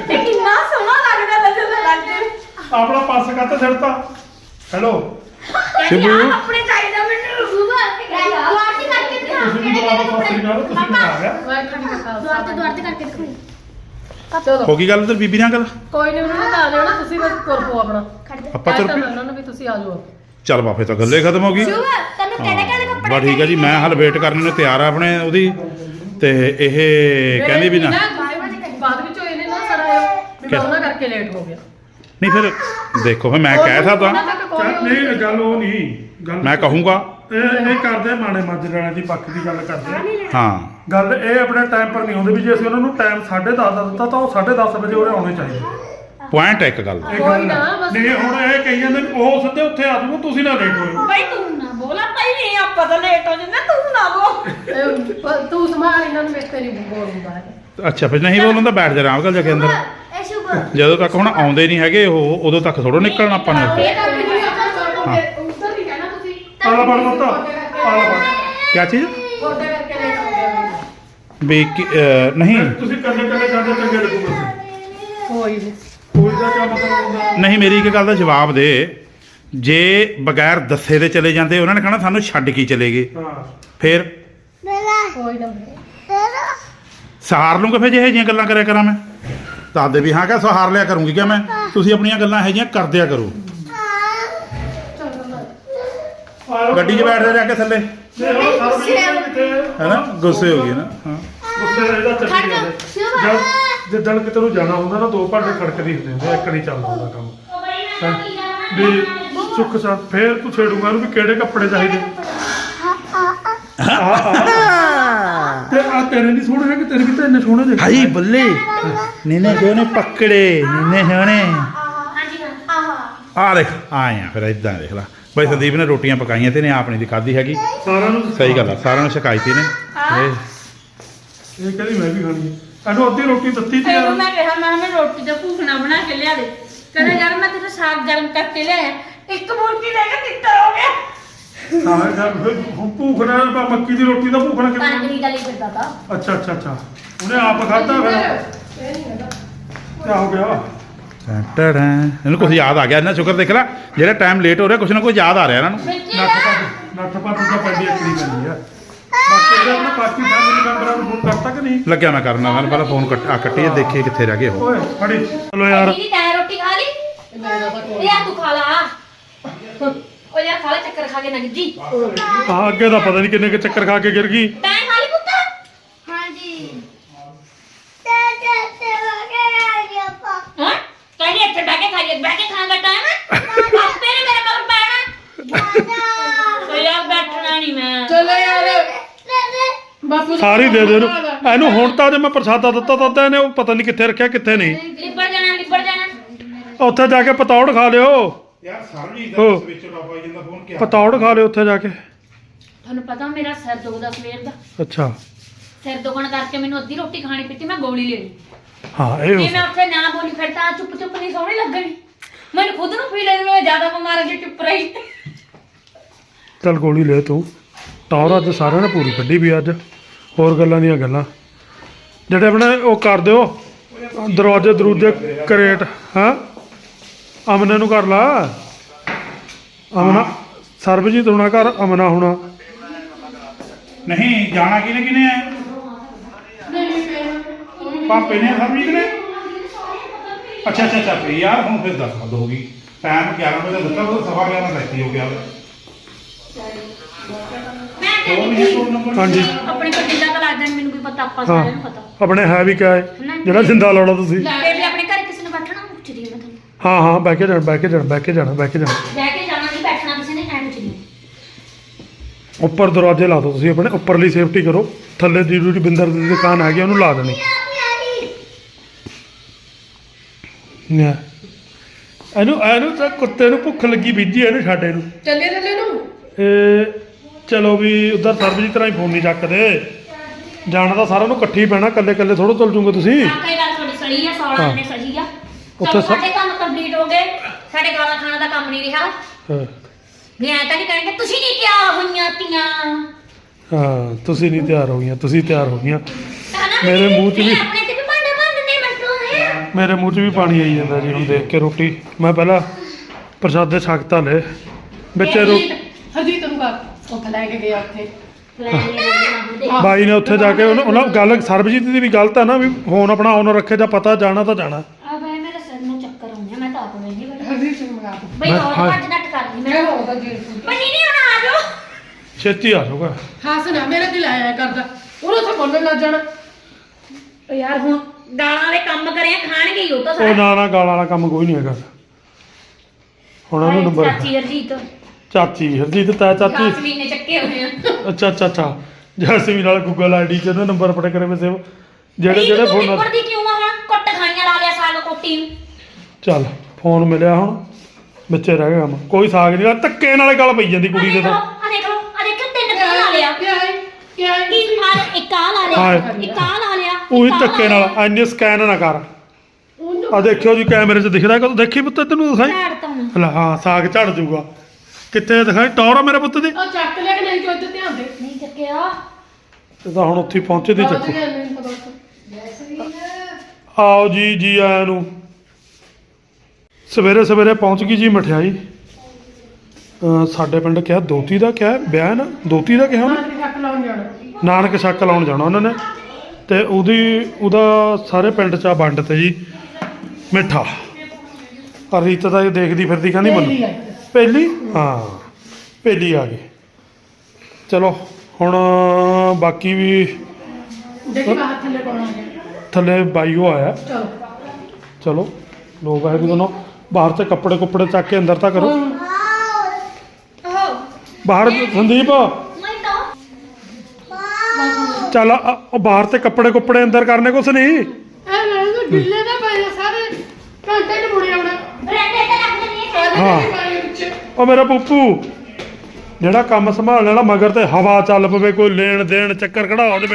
ਤੇ ਕਿੰਨਾ ਸੋਹਣਾ ਲੱਗਦਾ ਜਦੋਂ ਲੱਗਦੇ ਆਪਣਾ ਪਾਸ ਕੱਟ ਛੱਡਤਾ ਹੈਲੋ ਕਹਿੰਦੀ ਆ ਕੱਪੜੇ ਚਾਹੀਦਾ ਮੈਨੂੰ ਦੁਆਰ ਤੇ ਕਰਕੇ ਦਿਖਾ ਤੁਸੀਂ ਵੀ ਬੁਲਾ ਲਓ ਸਤਿ ਸ੍ਰੀ ਅਕਾਲ ਤੁਸੀਂ ਵੀ ਆ। ਗਿਆ ਦੁਆਰ ਤੇ ਦੁਆਰ ਤੇ ਕਰਕੇ ਦਿਖਾਈ ਚਲੋ। ਹੋ ਗਈ ਗੱਲ ਤੇ ਬੀਬੀ ਨਾਲ ਗੱਲ? ਕੋਈ ਨਹੀਂ ਉਹਨਾਂ ਨੇ ਆ ਜਾਣਾ ਤੁਸੀਂ ਬਸ ਤੁਰ ਪੋ ਆਪਣਾ। ਆਪਾਂ ਤੁਰ ਤਾ ਪਏ ਉਹਨਾਂ ਨੂੰ ਵੀ ਤੁਸੀਂ ਆ ਜਾਓ। ਚੱਲ ਬਾਫੇ ਤਾਂ ਗੱਲੇ ਖਤਮ ਹੋ ਗਈ। ਸ਼ੁਭ ਤੈਨੂੰ ਕਿਹੜੇ ਕਿਹੜੇ ਕੱਪੜੇ ਬਸ ਠੀਕ ਹੈ ਜੀ ਮੈਂ ਹਾਲ ਵੇਟ ਕਰਨ ਨੂੰ ਤਿਆਰ ਆ ਆਪਣੇ ਉਹਦੀ। ਤੇ ਇਹ ਕਹਿੰਦੀ ਵੀ ਨਾ ਬਾਅਦ ਵਿੱਚ ਹੋਏ ਨੇ ਨਾ ਸੜਾ ਵੀ ਮੈਂ ਉਹਨਾਂ ਕਰਕੇ ਲੇਟ ਹੋ ਗਿਆ। ਨਹੀਂ ਫਿਰ ਦੇਖੋ ਫਿਰ ਮੈਂ ਕਹਿ ਸਕਦਾ। ਉਹਨਾਂ ਤੱਕ ਕੋਈ ਚੱਲ ਨਹੀਂ ਗੱਲ ਉਹ ਨਹੀਂ ਗੱਲ ਮੈਂ ਕਹੂੰਗਾ। ਇਹ ਇਹ ਕਰਦੇ ਆ ਮਾਣੇ ਮਾਜਰੇ ਵਾਲਿਆਂ ਦੀ ਪੱਖ ਦੀ ਗੱਲ ਕਰਦੇ ਆ। ਹਾਂ। ਗੱਲ ਇਹ ਆਪਣੇ ਟਾਈਮ ਪਰ ਨਹੀਂ ਆਉਂਦੇ ਵੀ ਜੇ ਅਸੀਂ ਉਹਨਾਂ ਨੂੰ ਟਾਈਮ 10:30 ਦਾ ਦਿੱਤਾ ਤਾਂ ਉਹ 10:30 ਵਜੇ ਉਹਨੇ ਆਉਣੇ ਚਾਹੀਦੇ। ਪੁਆਇੰਟ ਇੱਕ ਗੱਲ। ਇਹ ਕੋਈ ਗੱਲ ਨਾ, ਆ। ਬਸ- ਨਹੀਂ ਹੁਣ ਇਹ ਕਹੀ ਜਾਂਦੇ ਵੀ ਉਹ ਸਿੱਧੇ ਉੱਥੇ ਆ ਜਾਊਗਾ ਤੁਸੀਂ ਨਾ ਲੇਟ ਹੋਇਓ। ਬਈ ਤੂੰ ਨਾ ਬੋਲਾ ਪਹਿਲੇ ਆਪਾਂ ਤਾਂ ਲੇਟ ਹੋ ਜੰਨਾ ਤੂੰ ਨਾ ਬੋਲ। ਇਹ ਪ- ਤੂੰ ਸੰਭਾਲ ਇਹਨਾਂ ਨੂੰ ਮੇਰੇ ਤੇ ਨਹੀਂ ਬੋਲ ਹੁੰਦਾ ਹੈ ਅੱਛਾ ਫਿਰ ਨਹੀਂ ਬੋਲਣ ਤਾਂ ਬੈਠ ਜਾ ਆਰਾਮ ਨਾਲ ਜਾ ਕੇ ਅੰਦਰ। ਸ਼ੁਭ। ਜਦੋਂ ਤੱਕ ਹੁਣ ਆਉਂਦੇ ਨਹੀਂ ਹੈਗੇ ਉਹ ਉਦੋਂ ਤੱਕ ਥੋੜੋ ਨਿਕਲਣਾ ਆਪਾਂ ਨੇ ਉੱਧਰ ਨਹੀਂ ਕਹਿਣਾ ਤੁਸੀਂ। ਆਲਾ ਬੜ ਮੱਤਾ ਆਲਾ ਬੜ ਕਿਆ ਚੀਜ਼? ਗੋਡੇ ਕਰਕੇ ਲੇਟ ਹੋ ਗਿਆ ਵੀ ਕਿ- ਅਹ, ਨਹੀਂ। ਤੁਸੀਂ ਕੱਲੇ ਕੱਲੇ ਜਾਂਦੇ ਚੰਗੇ ਲੱਗੂਗਾ ਕੋਈ ਨਹੀਂ। ਕੋਈ ਦਾ ਕੀ ਮਤਲਬ ਹੁੰਦਾ? ਨਹੀਂ ਮੇਰੀ ਇੱਕ ਗੱਲ ਦਾ ਜਵਾਬ ਦੇ। ਜੇ ਬਗੈਰ ਦੱਸੇ ਦੇ ਚਲੇ ਜਾਂਦੇ ਉਹਨਾਂ ਨੇ ਕਹਣਾ ਸਾਨੂੰ ਛੱਡ ਕੇ ਹੀ ਚਲੇ ਗਏ। ਹਾਂ। ਫਿਰ? ਕੋਈ ਨਾ। ਸਹਾਰ ਲੂੰਗਾ ਫਿਰ ਜੇ ਇਹ ਜਿਹੀਆਂ ਗੱਲਾਂ ਕਰਿਆ ਕਰਾਂ ਮੈਂ। ਦੱਸਦੇ ਵੀ ਹਾਂ ਕਾ ਸਹਾਰ ਲਿਆ ਕਰੂੰਗੀ ਕਿ ਮੈਂ? ਤੁਸੀਂ ਆਪਣੀਆਂ ਗੱਲਾਂ ਇਹ ਜਿਹੀਆਂ ਕਰਦਿਆ ਕਰੋ। ਗੱਡੀ 'ਚ ਬੈਠ ਜਾ ਕੇ ਥੱਲੇ। ਹੈਨਾ ਗੁੱਸੇ ਹੋ ਗਈ। ਨਾ? ਹਾਂ ਗੁੱਸੇ ਦਾ ਇਹਦਾ ਚੱਲੀ ਜਾਂਦਾ। ਜਦ ਜਿੱਦਣ ਕਿਤੇ ਨੂੰ ਜਾਣਾ ਹੁੰਦਾ ਨਾ ਦੋ ਭਾਂਡੇ ਖੜਕਦੇ ਹੁੰਦੇ ਹੁੰਦੇ ਇੱਕ ਨਹੀਂ ਚੱਲਦਾ ਹੁੰਦਾ ਕੰਮ। ਹੈਂ? ਵੀ ਸੁੱਖ ਸਾਂ ਫੇਰ ਤੂੰ ਛੇੜੂਗਾ ਉਹਨੂੰ ਵੀ ਕਿਹੜੇ ਕੱਪੜੇ ਚਾਹੀਦੇ? ਆ ਆ ਆ ਤੇਰੇ ਨਹੀਂ ਸੋਹਣੇ ਹੈ ਕਿ ਤੇਰੇ ਵੀ ਤਾਂ ਇੰਨੇ ਸੋਹਣੇ ਜਿਹੇ ਹਾਈ ਬੱਲੇ। ਨੀਨੇ ਜੋ ਨੇ ਪਕੜੇ ਨੀਨੇ ਹੋਣੇ ਹਾਂਜੀ ਆਹਾ ਆ ਦੇਖ ਆਏ ਆ ਫਿਰ ਇਦਾਂ ਦੇਖ ਲੈ। ਬਈ ਸੰਦੀਪ ਨੇ ਰੋਟੀਆਂ ਪਕਾਈਆਂ ਤੇ ਨੇ ਆਪ ਨਹੀਂ ਦੀ ਖਾਧੀ ਹੈਗੀ। ਸਾਰਿਆਂ ਨੂੰ ਸਹੀ ਗੱਲ ਆ ਸਾਰਿਆਂ ਨੂੰ ਸ਼ਿਕਾਇਤ ਹੀ। ਨੇ ਇਹ ਇਹ ਕਹਿੰਦੀ ਮੈਂ ਵੀ ਖਾਣੀ ਹੈ ਇਹਨੂੰ ਅੱਧੀ ਰੋਟੀ ਦਿੱਤੀ ਤੇ ਮੈਂ ਕਿਹਾ ਮੈਂ ਮੈਂ ਰੋਟੀ ਦਾ ਭੂਖਣਾ ਬਣਾ ਕੇ ਲਿਆ ਦੇ। ਕਹਿੰਦਾ ਯਾਰ ਮੈਂ ਤੇਰਾ ਸਾਗ ਗਰਮ ਕਰਕੇ ਲਿਆਇਆ। ਇੱਕ ਮੁਰਗੀ ਲੈ ਕੇ ਤਿੱਤਰ ਹੋ ਗਿਆ। ਹਾਂ ਜਦ ਫਿਰ ਭੂਖ ਨਾਲ ਆਪਾਂ ਮੱਕੀ ਦੀ ਰੋਟੀ ਦਾ ਭੂਖ ਨਾਲ ਕਿਵੇਂ ਪਾਣੀ ਦਾ ਲਈ ਫਿਰਦਾ ਤਾ। ਅੱਛਾ ਅੱਛਾ ਅੱਛਾ। ਉਹਨੇ ਆਪ ਖਾਧਾ ਫਿਰ। ਕੀ ਹੋ ਗਿਆ? ਟੜਾਂ ਇਹਨੂੰ ਕੁਝ ਯਾਦ ਆ ਗਿਆ। ਇਹਨਾਂ ਸ਼ੁਕਰ ਦੇਖ ਲੈ ਜਿਹੜਾ ਟਾਈਮ ਲੇਟ ਹੋ ਰਿਹਾ ਕੁਝ ਨਾ ਕੁਝ ਯਾਦ ਆ ਰਿਹਾ ਇਹਨਾਂ ਨੂੰ। ਨੱਠ ਪੱਟ ਨੱਠ ਪੱਟ ਤਾਂ ਪੈਂਦੀ ਅਕੜੀ ਪੈਂਦੀ ਆ ਬਾਕੀ ਇਹਦਾ ਆਪਣੇ ਬਾਕੀ ਫੈਮਿਲੀ ਮੈਂਬਰਾਂ ਨੂੰ ਫੋਨ ਕਰਤਾ ਕਿ ਨਹੀਂ? ਲੱਗਿਆ ਮੈਂ ਕਰਨਾ ਮੈਂ ਪਹਿਲਾਂ ਫੋਨ ਕੱਟ ਆ ਕੱਟੀਏ ਦੇਖੀਏ ਕਿੱਥੇ ਰਹਿ ਗਏ ਉਹ। ਓਏ ਫੜੀ। ਚਲੋ ਯਾਰ ਦੀਦੀ ਤੈਂ ਰੋਟੀ ਖਾ ਲਈ? ਇਹ ਆ ਤੂੰ ਖਾ ਲਾ। ਉਹ ਯਾਰ ਖਾ ਲੈ ਚੱਕਰ ਖਾ ਕੇ ਨਾ ਗਿੱਜੀ ਆ ਅੱਗੇ ਦਾ ਪਤਾ ਨਹੀਂ ਕਿੰਨੇ ਕੁ ਚੱਕਰ ਖਾ ਕੇ ਗਿਰ ਗਈ। ਤੈਂ ਖਾ ਲਈ ਪੁੱਤ? ਹਾਂਜੀ। ਹਾਂ? ਕਹਿੰਦੀ ਇੱਥੇ ਬਹਿ ਕੇ ਖਾਈਏ ਬਹਿ ਕੇ ਖਾਣ ਦਾ ਟਾਈਮ ਹੈ ਆਪੇ ਨੇ ਮੇਰੇ ਮਗਰ ਪੈਣਾ ਤੇ ਯਾਰ ਬੈਠਣਾ ਨਹੀਂ ਮੈਂ। ਚਲੋ ਯਾਰ। ਬਾਪੂ ਸਾਰੀ ਦੇ ਦੇ ਇਹਨੂੰ। ਇਹਨੂੰ ਹੁਣ ਤਾਂ ਜੇ ਮੈਂ ਪ੍ਰਸਾਦਾ ਦਿੱਤਾ ਤਾਂ ਇਹਨੇ ਉਹ ਪਤਾ ਨਹੀਂ ਕਿੱਥੇ ਰੱਖਿਆ ਕਿੱਥੇ ਨਹੀਂ। ਲਿਬੜ ਜਾਣਾ ਲਿਬੜ ਜਾਣਾ। ਉੱਥੇ ਜਾ ਕੇ ਪਤੌੜ ਖਾ ਲਿਓ। ਯਾਰ ਦਾ ਫੋਨ ਪਤੌੜ ਖਾ ਲਿਓ ਉੱਥੇ ਜਾ ਕੇ। ਤੁਹਾਨੂੰ ਪਤਾ ਮੇਰਾ ਸਿਰ ਦੁਖਦਾ ਸਵੇਰ ਦਾ। ਅੱਛਾ। ਸਿਰ ਦੁਖਣ ਕਰਕੇ ਮੈਨੂੰ ਅੱਧੀ ਰੋਟੀ ਖਾਣੀ ਪਈ ਮੈਂ ਗੋਲੀ ਲੈਣੀ ਹਾਂ ਇਹ ਜੇ ਹੋ ਮੈਂ ਉੱਥੇ ਨਾ ਬੋਲੀ ਫਿਰ ਤਾਂ ਚੁੱਪ ਚੁੱਪ ਨਹੀਂ ਸੋਹਣੀ ਲੱਗਣੀ। ਮੈਨੂੰ ਖੁਦ ਨੂੰ ਫੀਲ ਹੋਈ ਮੈਂ ਜ਼ਿਆਦਾ ਬਿਮਾਰ ਹਾਂ ਜੇ ਚੁੱਪ ਰਹੀ। ਚੱਲ ਗੋਲੀ ਲੈ ਤੂੰ। ਟੌਰ ਅੱਜ ਸਾਰਿਆਂ ਨੇ ਪੂਰੀ ਕੱਢੀ ਵੀ ਅੱਜ। ਹੋਰ ਗੱਲਾਂ ਦੀਆਂ ਗੱਲਾਂ। ਜਿਹੜੇ ਆਪਣੇ ਉਹ ਕਰ ਦਿਓ। ਦਰਵਾਜ਼ੇ ਦਰੂਜੇ ਕਰੇਟ ਹਾਂ? ਅਮਨੇ ਨੂੰ ਕਰ ਲਾ। ਅਮਨਾ ਸਰਬਜੀਤ ਹੋਣਾ ਘਰ ਅਮਨਾ ਹੋਣਾ। ਨਹੀਂ ਜਾਣਾ ਕਿਨੇ ਕਿਨੇ ਹੈ ਪਾਪੇ ਨੇ ਸਰਜੀਤ ਨੇ? ਅੱਛਾ ਅੱਛਾ ਅੱਛਾ ਫਿਰ ਯਾਰ ਹੁਣ ਫਿਰ ਦੱਸ ਹੱਦ ਹੋ ਗਈ। ਟਾਈਮ 11 ਵਜੇ ਦਾ ਦਿੱਤਾ ਉਹ ਸਵਾ 11 ਲੈਤੀ ਹੋ ਗਿਆ। ਕਹਿੰਦੀ ਨਹੀਂ ਫੋਨ ਨੰਬਰ ਹਾਂਜੀ। ਆਪਣੀ ਗੱਡੀ ਦਾ ਨੀ ਮੈਨੂੰ ਕੋਈ ਪਤਾ ਆਪਾਂ ਹਾਂ ਸਾਰਿਆਂ ਨੂੰ ਪਤਾ। ਆਪਣੇ ਹੈ ਵੀ ਕਿਆ ਹੈ? ਜਿਹੜਾ ਜਿੰਦਾ ਲਾਉਣਾ ਤੁਸੀਂ। ਵੀ ਹਾਂ ਹਾਂ ਬਹਿ ਕੇ ਜਾਣਾ ਬਹਿ ਕੇ ਜਾਣਾ ਬਹਿ ਕੇ ਜਾਣਾ ਬਹਿ ਕੇ ਜਾਣਾ ਬਹਿ ਕੇ ਜਾਣਾ ਨਹੀਂ ਬੈਠਣਾ ਕਿਸੇ ਨੇ ਐਂ ਚਲੀ ਉੱਪਰ ਦਰਵਾਜ਼ੇ ਲਾ ਦਿਓ ਤੁਸੀਂ ਆਪਣੇ ਉੱਪਰਲੀ ਸੇਫਟੀ ਕਰੋ ਥੱਲੇ ਦੀ ਜਿਹੜੀ ਬਿੰਦਰ ਦੀ ਦੁਕਾਨ ਹੈਗੀ ਉਹਨੂੰ ਲਾ ਦੇਣੀ ਨਾ ਇਹਨੂੰ ਇਹਨੂੰ ਤਾਂ ਕੁੱਤੇ ਨੂੰ ਭੁੱਖ ਲੱਗੀ ਬੀਜੀ ਇਹਨੂੰ ਛੱਡ ਇਹਨੂੰ ਚੱਲੇ ਚੱਲੇ ਨੂੰ ਇਹ ਚਲੋ ਵੀ ਉਧਰ ਸਰਬਜੀਤ ਤਰ੍ਹਾਂ ਹੀ ਫੋਨ ਨਹੀਂ ਚੱਕਦੇ ਜਾਣਾ ਤਾਂ ਸਾਰਿਆਂ ਨੂੰ ਇਕੱਠੀ ਪੈਣਾ ਇਕੱਲੇ ਇਕੱਲੇ ਥੋੜੋ ਚੱਲ ਜੂਗੇ ਤੁਸੀਂ ਆਖੇ ਗੱਲ ਤੁਹਾਡੀ ਸਹੀ ਆ। ਸੌਣਾ ਨੇ ਸਹੀ ਆ ਉੱਥੇ ਸਭ- ਸਾਡੇ ਕੰਮ ਕੰਪਲੀਟ ਹੋ ਗਏ। ਸਾਡੇ ਗਾਲਾਂ ਖਾਣਾ ਦਾ ਕੰਮ ਨਹੀਂ ਰਿਹਾ। ਹਾਂ। ਵੀ ਐਂ ਤਾਂ ਨਹੀਂ ਕਹਿਣਗੇ ਤੁਸੀਂ ਨਹੀਂ ਤਿਆਰ ਹੋਈਆਂ ਤੀਆਂ ਹਾਂ ਤੁਸੀਂ ਨਹੀਂ ਤਿਆਰ ਹੋ ਗਈਆਂ ਤੁਸੀਂ ਤਿਆਰ ਹੋ ਗਈਆਂ। ਤਾਂ ਨਾ ਮੇਰੇ ਮੂੰਹ 'ਚ ਵੀ- ਇਹ ਆਪਣੇ ਤੇ ਵੀ ਭਾਂਡੇ ਹੈ ਮੇਰੇ ਮੂੰਹ 'ਚ ਵੀ ਪਾਣੀ ਆਈ ਜਾਂਦਾ ਜੀ ਹੁਣ ਦੇਖ ਕੇ ਰੋਟੀ। ਮੈਂ ਪਹਿਲਾਂ ਪ੍ਰਸ਼ਾਦੇ ਛਕਤਾ ਲੈ ਵਿੱਚ ਰੋ ਹਰਜੀਤ ਨੂੰ ਕਰ। ਉੱਥੇ ਲੈ ਕੇ ਗਿਆ ਉੱਥੇ। ਬਾਈ ਨੇ ਉੱਥੇ ਜਾ ਕੇ ਉਹਨਾਂ ਉਹਨਾਂ ਗੱਲ ਸਰਬਜੀਤ ਦੀ ਵੀ ਗਲਤ ਹੈ ਨਾ ਵੀ ਫੋਨ ਆਪਣਾ ਆਨ ਰੱਖੇ ਜਾਂ ਪਤਾ ਜਾਣਾ ਤਾਂ ਜਾਣਾ ਆ ਬਈ ਮੇਰੇ ਸਿਰ ਨੂੰ ਚੱਕਰ ਆਉਂਦੇ ਆ, ਮੈਂ ਤਾਂ ਆਪ ਵੇਖੀ ਬਈ ਹਰਜੀਤ ਨੂੰ ਮੰਗਾ ਦੂੰ ਬਈ ਮੈਂ- ਹੋਰ ਹਾਂ। ਭੱਜ ਨੱਟ ਕਰਨੀ ਮੈਂ। ਮੈਂ ਹੋਦਾ ਜੀ ਬਈ ਨਹੀਂ ਨਹੀਂ ਹੁਣ ਆ ਜਾਓ। ਛੇਤੀ ਆ ਜਾਊਗਾ ਹੱਸ ਨਾ ਮੇਰਾ ਦਿਲ ਆਇਆ ਕਰਦਾ ਉਹਨੂੰ ਉੱਥੇ ਬੋਲਣ ਲੱਗ ਜਾਣਾ। ਓ ਯਾਰ ਹੁਣ ਗਾਲਾਂ ਵਾਲੇ ਕੰਮ ਕਰਿਆ ਖਾਣਗੇ ਹੀ ਉਹ ਤਾਂ ਉਹ ਸਾਰਾ ਨਾ ਨਾ ਗਾਲ ਵਾਲਾ ਕੰਮ ਕੋਈ ਨਹੀਂ ਹੈਗਾ। ਹੁਣ ਉਹਨੂੰ ਨੰਬਰ ਚਾਚੀ ਹਰਜੀਤ। ਚਾਚੀ ਹਰਜੀਤ ਤਾ ਚਾਚੀ। ਜਾਸਮੀਨ ਨੇ ਚੱਕੇ ਹੋਏ ਆ। ਅੱਛਾ ਅੱਛਾ ਅੱਛਾ। ਜੈਸਮੀਨ ਨਾਲ ਗੂਗਲ ਆਈਡੀ ਚ ਉਹਦਾ ਨੰਬਰ ਪੜੇ ਕਰੇ ਵੇ ਸੇਵ ਜਿਹੜੇ ਜਿਹੜੇ ਫੋਨ ਉੱਪਰ ਦੀ ਕਿਉਂ ਆ ਹੁਣ? ਕੁੱਟ ਖਾਣੀਆਂ ਲਾ ਲਿਆ ਸਾਗ ਕੋਟੀ ਨੂੰ। ਚੱਲ ਫੋਨ ਮਿਲਿਆ ਹੁਣ। ਵਿੱਚੇ ਰਹਿ ਗਿਆ ਕੰਮ ਕੋਈ ਸਾਗ ਨਹੀਂ ਧੱਕੇ ਨਾਲ ਗੱਲ ਪਈ ਜਾਂਦੀ ਕੁੜੀ ਦੇ ਤਾਂ। ਆ ਦੇਖ ਲਓ ਆ ਦੇਖ ਤਿੰਨ ਕਿਉਂ ਲਾ ਲਿਆ। ਕੀ ਹੈ ਕੀ ਹੈ? ਕੀ ਆ ਇੱਕ ਆ ਲਾ ਲਿਆ ਹਾਂ। ਇੱਕ ਆ ਲਾ ਲਿਆ ਉਹੀ ਇੱਕ ਆਹ ਧੱਕੇ ਲਾ ਨਾਲ ਐਨੇ ਸਕੈਨ ਨਾ ਕਰ। ਉਹਨੂੰ ਆ ਦੇਖਿਓ ਜੀ ਕੈਮਰੇ 'ਚ ਦਿਖਦਾ ਕਦੋਂ ਦੇਖੀ ਪੁੱਤ ਤੈਨੂੰ ਦਿਖਾਈ? ਲਿਆ। ਝਾੜ ਤਾਂ ਹੁਣ। ਲੈ ਹਾਂ ਸਾਗ ਝੜ ਜਾਊਗਾ ਕਿੱਥੇ ਦਿਖਾਈ? ਟੌਰ ਆ ਮੇਰੇ ਪੁੱਤ ਦੀ। ਉਹ ਚੱਕ ਲਿਆ ਕਿ ਨਹੀਂ ਤੂੰ ਇੱਥੇ ਧਿਆਨ ਦੇ। ਨਹੀਂ ਚੱਕਿਆ। ਇਹ ਤਾਂ ਹੁਣ ਉੱਥੇ ਹੀ ਪਹੁੰਚੇ ਦੀ ਚੱਕੋ ਪਤਾ ਉੱਥੇ। ਆਓ ਜੀ ਜੀ ਆਇਆਂ ਨੂੰ। ਸਵੇਰੇ ਸਵੇਰੇ ਪਹੁੰਚ ਗਈ ਜੀ ਮਠਿਆਈ। ਸਾਡੇ ਪਿੰਡ ਕਿਹਾ ਦੋਤੀ ਦਾ ਕਿਹਾ ਵਿਆਹ ਹੈ ਨਾ ਦੋਤੀ ਦਾ ਕਿਹਾ ਉਹਨੇ? ਨਾਨਕ ਛੱਕ ਲਾਉਣ ਜਾਣਾ। ਉਹਨਾਂ ਨੇ। ਤੇ ਉਹਦੀ ਉਹਦਾ ਸਾਰੇ ਪਿੰਡ 'ਚ ਆ ਵੰਡ ਤੇ ਜੀ ਮਿੱਠਾ। ਆ ਰੀਤ ਤਾਂ ਇਹ ਦੇਖਦੀ ਫਿਰਦੀ ਕਹਿੰਦੀ ਮੈਨੂੰ। ਪਹਿਲੀ ਹਾਂ ਪਹਿਲੀ ਆ ਗਈ। ਚਲੋ ਹੁਣ ਬਾਕੀ ਵੀ ਥੱਲੇ ਬਾਈਓ ਆਇਆ। ਚਲੋ। ਲੋਕ ਵਾਹਿਗੁਰੂ ਦੋਨੋਂ ਬਾਹਰ ਤੇ ਕੱਪੜੇ ਕੁੱਪੜੇ ਚੱਕ ਕੇ ਅੰਦਰ ਤਾਂ ਕਰੋ। ਬਾਹਰ ਸੰਦੀਪ। ਚੱਲ ਬਾਹਰ ਤੇ ਕੱਪੜੇ ਕੁੱਪੜੇ ਅੰਦਰ ਕਰਨੇ ਕੁਛ ਨਹੀਂ। ਐ ਮੈਂ ਤਾਂ ਗਿੱਲੇ ਨਾ ਪਏ ਆ ਸਾਰੇ। ਘੰਟੇ ਚ ਮੁੜੇ ਆਉਣਾ ਬਰੇਡੇ ਤੇ ਰੱਖ ਦਿੰਦੀ ਹੈ ਸਾਰੇ ਹਾਂ। ਨਹੀਂ ਪਾਏ ਵਿੱਚ ਉਹ ਮੇਰਾ ਪੂਪੂ। ਜਿਹੜਾ ਕੰਮ ਸੰਭਾਲਣ ਵਾਲਾ ਮਗਰ ਤੇ ਹਵਾ ਚੱਲ ਪਵੇ ਕੋਈ ਲੈਣ ਦੇਣ ਚੱਕਰ ਰੱਖਦੇ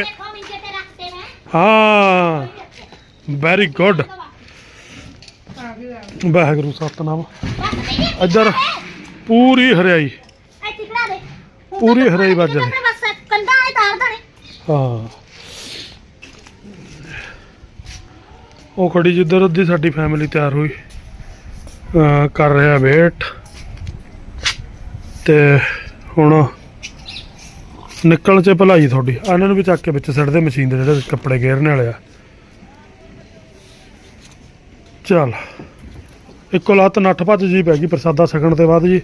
ਨੇ ਹਾਂ। Very good Waheguru Satnam. ਇੱਧਰ ਪੂਰੀ ਹਰਿਆਈ। ਇੱਥੇ ਖੜਾ ਦੇ। ਪੂਰੀ ਹਰਿਆਈ ਵੱਜ ਰਹੀ ਬਸ ਕੰਧਾਂ ਵਾਲੇ ਤਾਰ ਦਣੇ ਹਾਂ। ਉਹ ਖੜੀ ਜਿੱਧਰ ਅੱਧੀ ਸਾਡੀ ਫੈਮਿਲੀ ਤਿਆਰ ਹੋਈ ਕਰ ਰਿਹਾ ਵੇਟ। ਤੇ ਹੁਣ ਨਿਕਲ ਚ ਭਲਾਈ ਤੁਹਾਡੀ। ਇਹਨਾਂ ਨੂੰ ਵੀ ਚੱਕ ਕੇ ਵਿੱਚ ਸਿੱਟ ਦੇ ਮਸ਼ੀਨ ਦੇ ਜਿਹੜੇ ਕੱਪੜੇ ਗੇਰਨ ਵਾਲੇ ਆ। ਚੱਲ। ਇੱਕੋ ਲੱਤ ਨੱਠ ਭੱਜ ਜੀ ਪੈ ਗਈ ਪ੍ਰਸਾਦਾ ਛਕਣ ਤੋਂ ਬਾਅਦ ਜੀ।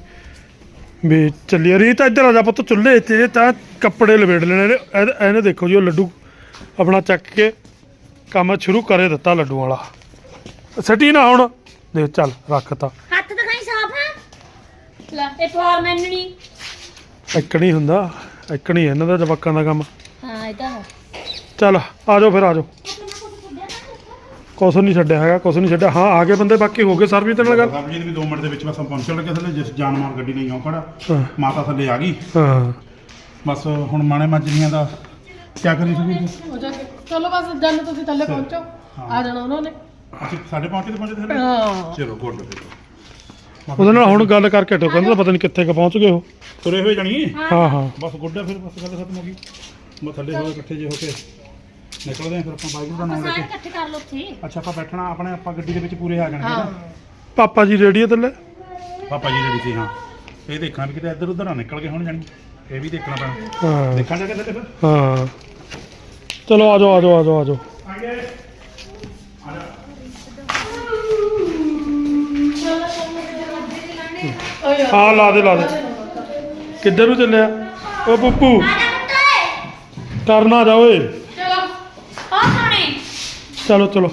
ਵੀ ਚੱਲੀ ਰੀਤ ਇੱਧਰ ਆ ਜਾ ਪੁੱਤ ਚੁੱਲ੍ਹੇ ਤੇ ਤਾਂ ਕੱਪੜੇ ਲਵੇੜ ਲੈਣੇ ਨੇ। ਇਹਨੇ ਦੇਖੋ ਜੀ ਉਹ ਲੱਡੂ ਆਪਣਾ ਚੱਕ ਕੇ ਕੰਮ ਸ਼ੁਰੂ ਕਰੇ ਦਿੱਤਾ ਲੱਡੂ ਵਾਲਾ। ਸੱਟੀ ਨਾ ਹੁਣ। ਦੇ ਚੱਲ ਰੱਖਤਾ ਹੱਥ ਦਿਖਾਈ ਸਾਫ਼ ਹੈ ਲੈ ਇਹ ਪਵਾਰ ਮੈਨੂੰ ਨਹੀਂ। ਇੱਕ ਨਹੀਂ ਹੁੰਦਾ ਇੱਕ ਨਹੀਂ ਇਹਨਾਂ ਦਾ ਜਵਾਕਾਂ ਦਾ ਕੰਮ। ਹਾਂ ਇਹ ਤਾਂ ਹੈ। ਚੱਲ ਆ ਜਾਓ ਫਿਰ ਆ ਜਾਓ। ਕੁਛ ਨਹੀਂ ਛੱਡਿਆ ਹੈਗਾ ਕੁਛ ਨਹੀਂ ਛੱਡਿਆ। ਹਾਂ ਆ ਗਏ ਬੰਦੇ ਬਾਕੀ ਹੋ ਗਏ ਸਰਬਜੀਤ ਨਾਲ ਗੱਲ। ਸਰਬਜੀਤ ਵੀ 2 ਮਿੰਟ ਦੇ ਵਿੱਚ ਬਸ ਪਹੁੰਚਣ ਲੱਗੇ ਥੱਲੇ ਜਿਸ ਜਾਨ ਮਾਰ ਗੱਡੀ ਨਹੀਂ ਆਉ ਖੜਾ। ਹਾਂ। ਮਾਤਾ ਥੱਲੇ ਆ ਗਈ। ਹਾਂ। ਬਸ ਹੁਣ ਮਾਣੇ ਮੱਜਰੀਆਂ ਦਾ ਕੀ ਕਰੀ ਸੀ ਹੋ ਜਾ ਕੇ। ਚਲੋ ਬਸ ਜਨ ਤੁਸੀਂ ਥੱਲੇ ਪਹੁੰਚੋ ਆ ਜਾਣਾ ਉਹਨਾਂ ਨੇ। ਅਸੀਂ ਸਾਡੇ ਪਹੁੰਚੇ ਤੇ ਪਹੁੰਚੇ ਥੱਲੇ? ਹਾਂ। ਚਲੋ ਗੁੱਡ ਉਹਦੇ ਨਾਲ ਹੁਣ ਗੱਲ ਕਰਕੇ ਹਟੋ ਕਹਿੰਦਾ ਪਤਾ ਨਹੀਂ ਕਿੱਥੇ ਕ ਪਹੁੰਚ ਗਏ ਉਹ। ਤੁਰੇ ਹੋਏ ਜਾਣੀ ਹਾਂ ਹਾਂ। ਬਸ ਗੁੱਡ ਆ ਫਿਰ ਬਸ ਗੱਲ ਖਤਮ ਹੋ ਗਈ। ਮੈਂ ਥੱਲੇ ਹੋਏ ਇਕੱਠੇ ਜੇ ਹੋ ਕੇ। ਨਿਕਲਦੇ ਆ ਫਿਰ ਆਪਾਂ ਬਾਈਕ ਦਾ ਨਾਮ ਲੈ ਸਾਰੇ ਕੇ। ਇਕੱਠੇ ਕਰ ਲਓ ਉੱਥੇ। ਅੱਛਾ ਆਪਾਂ ਬੈਠਣਾ ਆਪਣੇ ਆਪਾਂ ਗੱਡੀ ਦੇ ਵਿੱਚ ਪੂਰੇ ਆ ਜਾਣਗੇ ਹਾਂ। ਨਾ ਪਾਪਾ ਜੀ ਰੇਡੀ ਆ ਥੱਲੇ? ਪਾਪਾ ਜੀ ਜਿਹੜੀ ਸੀ ਹਾਂ। ਇਹ ਦੇਖਣਾ ਵੀ ਕਿਤੇ ਇੱਧਰ ਉੱਧਰ ਨਾ ਨਿਕਲ ਗਏ ਹੁਣ ਜਾਣੀ। ਇਹ ਵੀ ਦੇਖਣਾ ਪੈਣਾ। ਹਾਂ। ਦੇਖਾਂ ਜਾ ਕੇ ਥੱਲੇ ਫਿਰ। ਹਾਂ। ਚਲੋ ਆ ਜਾਓ ਆ ਜਾਓ ਆ ਜਾਓ ਆ ਜਾਓ। ਓ ਯਾਰ ਹਾਂ ਲਾ ਦੇ ਲਾ ਦੇ। ਕਿੱਧਰ ਨੂੰ ਚੱਲਿਆ? ਓ ਪੁੱਪੂ। ਕਰਨਾ ਜਾ ਓਏ। ਚਲੋ ਚਲੋ।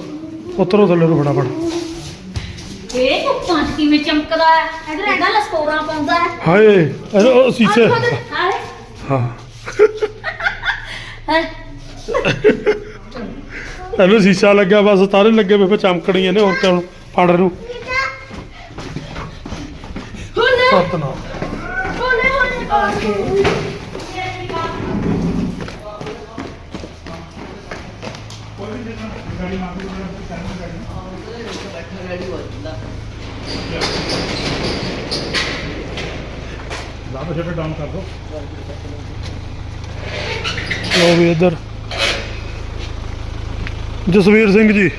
ਉਤਰੋ ਥੱਲੇ ਨੂੰ ਫਟਾਫਟ। ਇਹ 'ਚ ਕਿਵੇਂ ਚਮਕਦਾ ਹੈ? ਇਧਰ ਐਡਾ ਲਸਕੋਰਾ ਪਾਉਂਦਾ ਹੈ। ਹਾਏ ਇਹ ਉਹ ਸ਼ੀਸ਼ੇ। ਹਾਂ। ਇਹਨੂੰ ਸ਼ੀਸ਼ਾ ਲੱਗਿਆ ਬਸ ਤਾਰੇ ਲੱਗੇ ਵੇ ਫੇ ਚਮਕਣੀਆਂ ਨੇ ਹੋਰ ਕਿਉਂ ਫੜ ਨੂੰ ਹੁਣ ਸਤਨਾਮ। ਹੁਣ ਹੁਣ ਲਾਭ ਛੱਡ ਡਾਊਨ ਕਰ ਦੋ। ਲੋ ਵੀ ਇੱਧਰ। ਜਸਵੀਰ ਸਿੰਘ ਜੀ।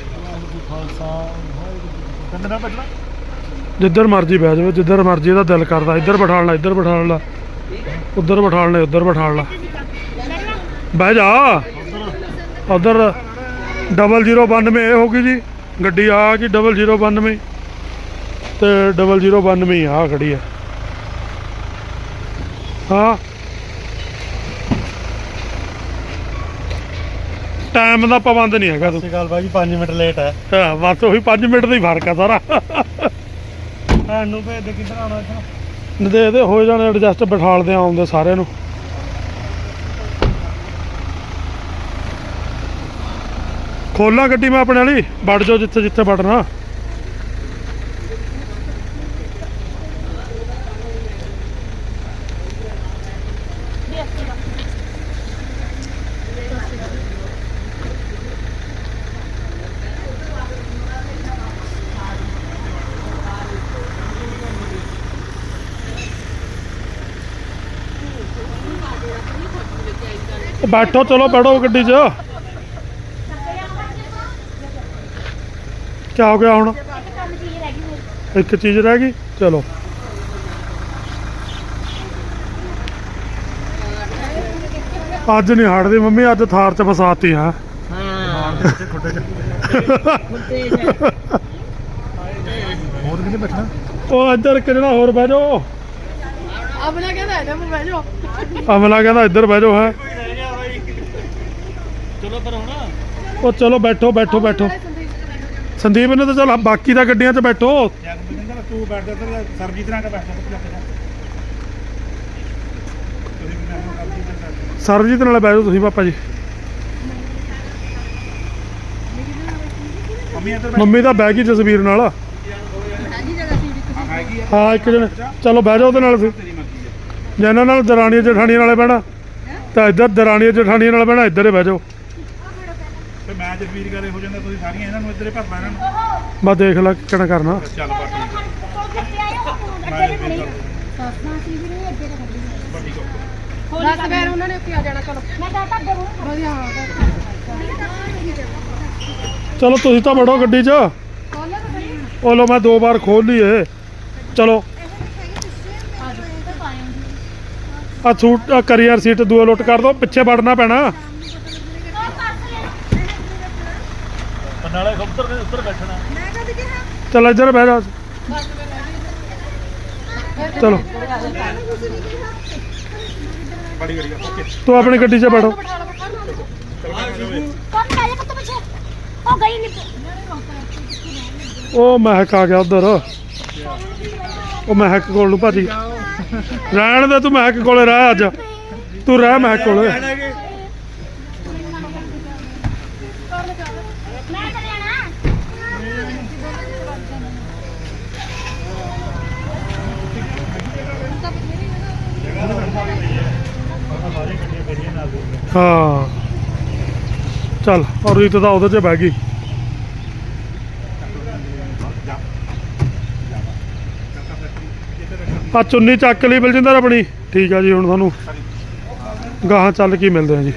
ਜਿੱਧਰ ਮਰਜ਼ੀ ਬਹਿ ਜਾਵੇ ਜਿੱਧਰ ਮਰਜ਼ੀ ਇਹਦਾ ਦਿਲ ਕਰਦਾ ਇੱਧਰ ਬਿਠਾ ਲੈਣਾ ਇੱਧਰ ਬਿਠਾ ਲੈਣਾ ਉੱਧਰ ਬਿਠਾ ਲੈਣਾ ਉੱਧਰ ਬਿਠਾ ਲੈਣਾ ਬਹਿ ਜਾ। ਉਧਰ। 0092 ਇਹ ਹੋਗੀ ਜੀ। ਗੱਡੀ ਆ ਗਈ 0092 ਤੇ 0092 ਆ ਖੜੀ ਆ। ਹਾਂ। ਟਾਈਮ ਦਾ ਪਾਬੰਦ ਨਹੀਂ ਹੈਗਾ। ਤੂੰ ਗੱਲ ਬਾਜੀ 5 ਮਿੰਟ ਲੇਟ ਹੈ। ਹਾਂ, ਬਸ ਉਹੀ 5 ਮਿੰਟ ਦਾ ਹੀ ਫ਼ਰਕ ਆ ਸਾਰਾ। ਭੈਣ ਨੂੰ ਭੇਜ ਦੇ ਕਿੱਧਰ ਆਉਣਾ ਇੱਧਰ ਦੇ ਇਹਦੇ ਹੋ ਜਾਣੇ ਐਡਜਸਟ ਬਿਠਾਲਦੇ ਆਉਂਦੇ ਸਾਰਿਆਂ ਨੂੰ। ਖੋਲਾਂ ਗੱਡੀ ਮੈਂ ਆਪਣੇ ਵਾਲੀ, ਵੜ ਜਾਓ ਜਿੱਥੇ ਜਿੱਥੇ ਵੜਨਾ। ਬੈਠੋ, ਚਲੋ ਬੈਠੋ ਗੱਡੀ 'ਚ। ਕੀ ਹੋ ਗਿਆ ਹੁਣ? ਇੱਕ ਚੀਜ਼ ਰਹਿ ਗਈ? ਚਲੋ। ਅੱਜ ਨਹੀਂ ਹਟਦੀ ਮੰਮੀ ਅੱਜ ਥਾਰ 'ਚ ਫਸਾਤੀ ਹਾਂ। ਹੋਰ ਕਿਤੇ ਬੈਠਣਾ? ਉਹ ਇੱਧਰ ਕਿਹੜਾ ਹੋਰ ਬਹਿ ਜਾਓ। ਆਪਣਾ ਕਹਿੰਦਾ ਮੈਂ ਬਹਿ ਜਾਓ। ਅਮਲਾ ਕਹਿੰਦਾ ਇੱਧਰ ਬਹਿ ਜਾਓ ਹੈ। ਚਲੋ ਪਰ ਹੁਣ। ਉਹ ਚਲੋ ਬੈਠੋ ਬੈਠੋ ਬੈਠੋ। ਸੰਦੀਪ ਨੇ ਤਾਂ ਚਲ ਬਾਕੀ ਦਾ ਗੱਡੀਆਂ 'ਚ ਬੈਠੋ। ਜਗਮਿੰਦਰ ਤੂੰ ਬੈਠ ਜਾ ਤੇ ਸਰਬਜੀਤ ਨਾਲ ਬੈਠ ਜਾ ਤੁਸੀਂ ਨਾਲ ਸਰਬਜੀਤ ਬਹਿ ਜਾਓ ਤੁਸੀਂ, ਪਾਪਾ ਜੀ। ਮੰਮੀ ਤਾਂ ਬਹਿ ਗਈ ਜਸਵੀਰ ਨਾਲ। ਹਾਂ, ਇੱਕ ਜਣ। ਚਲੋ ਬਹਿ ਜਾਓ ਉਹਦੇ ਨਾਲ ਤੁਸੀਂ ਇਹਨਾਂ ਨਾਲ ਦਰਾਣੀਆਂ ਜਠਾਣੀਆਂ ਨਾਲੇ ਬਹਿਣਾ, ਤਾਂ ਇੱਧਰ ਦਰਾਣੀਆਂ ਜਠਾਣੀਆਂ ਨਾਲ ਬਹਿਣਾ, ਇੱਧਰ ਹੀ ਬਹਿ ਜਾਓ। ਤੇ ਮੈਂ ਜਸਵੀਰ ਕਰੇ ਹੋ ਜਾਂਦਾ ਤੁਸੀਂ ਸਾਰੀਆਂ ਇਹਨਾਂ ਨੂੰ ਇੱਧਰ ਹੀ ਭਰਨਾ ਇਹਨਾਂ ਨੂੰ ਬਸ ਦੇਖ ਲੈ ਕਿਹੜਾ ਕਰਨਾ। ਚੱਲ ਬਾ ਠੀਕ ਹੈ ਮੈਂ ਜਸਵੀਰ ਕਰ ਬਸ ਫਿਰ ਉਹਨਾਂ ਨੇ ਉੱਥੇ ਆ ਜਾਣਾ ਚਲੋ। ਮੈਂ ਤਾਂ ਤਾਂ ਵਧੀਆ ਹਾਂ। ਚਲੋ ਤੁਸੀਂ ਤਾਂ ਬੜੋ ਗੱਡੀ 'ਚ। ਉਹ ਲੋ ਮੈਂ ਦੋ ਵਾਰ ਖੋਲ ਲਈ ਏ ਚਲੋ ਆ ਸੂਟ ਕਰੀਅਰ ਸੀਟ ਦੂਏ ਲੁੱਟ ਕਰ ਦੋ ਪਿੱਛੇ ਵੜਨਾ ਪੈਣਾ। ਉੱਧਰ ਚਲ ਇੱਧਰ ਬਹਿ ਜਾ। ਚਲੋ। ਬੜੀ ਗੱਡੀ ਓਕੇ। ਤੂੰ ਆਪਣੀ ਗੱਡੀ 'ਚ ਬੈਠੋ। ਉਹ ਗਈ ਨਹੀਂ ਉਹ ਮਹਿਕ ਆ ਗਿਆ ਉਧਰ। ਉਹ ਮਹਿਕ ਕੋਲ ਨੂੰ ਭਾਜੀ। ਰਹਿਣ ਦੇ ਤੂੰ ਮਹਿਕ ਕੋਲੇ ਰਹਿ ਅੱਜ। ਤੂੰ ਰਹਿ ਮਹਿਕ ਕੋਲੇ ਮੈਂ ਚਲੇ ਜਾਣਾ ਹਾਂ। ਚੱਲ, ਔਰ ਰੀਤ ਤਾਂ ਉਹਦੇ 'ਚ ਬਹਿ ਗਈ। ਆ ਚੁੰਨੀ ਚੱਕ ਲਈ ਬਲਜਿੰਦਰ ਆਪਣੀ। ਠੀਕ ਆ ਜੀ, ਹੁਣ ਤੁਹਾਨੂੰ ਗਾਹਾਂ ਚੱਲ ਕੇ ਮਿਲਦੇ ਆ ਜੀ।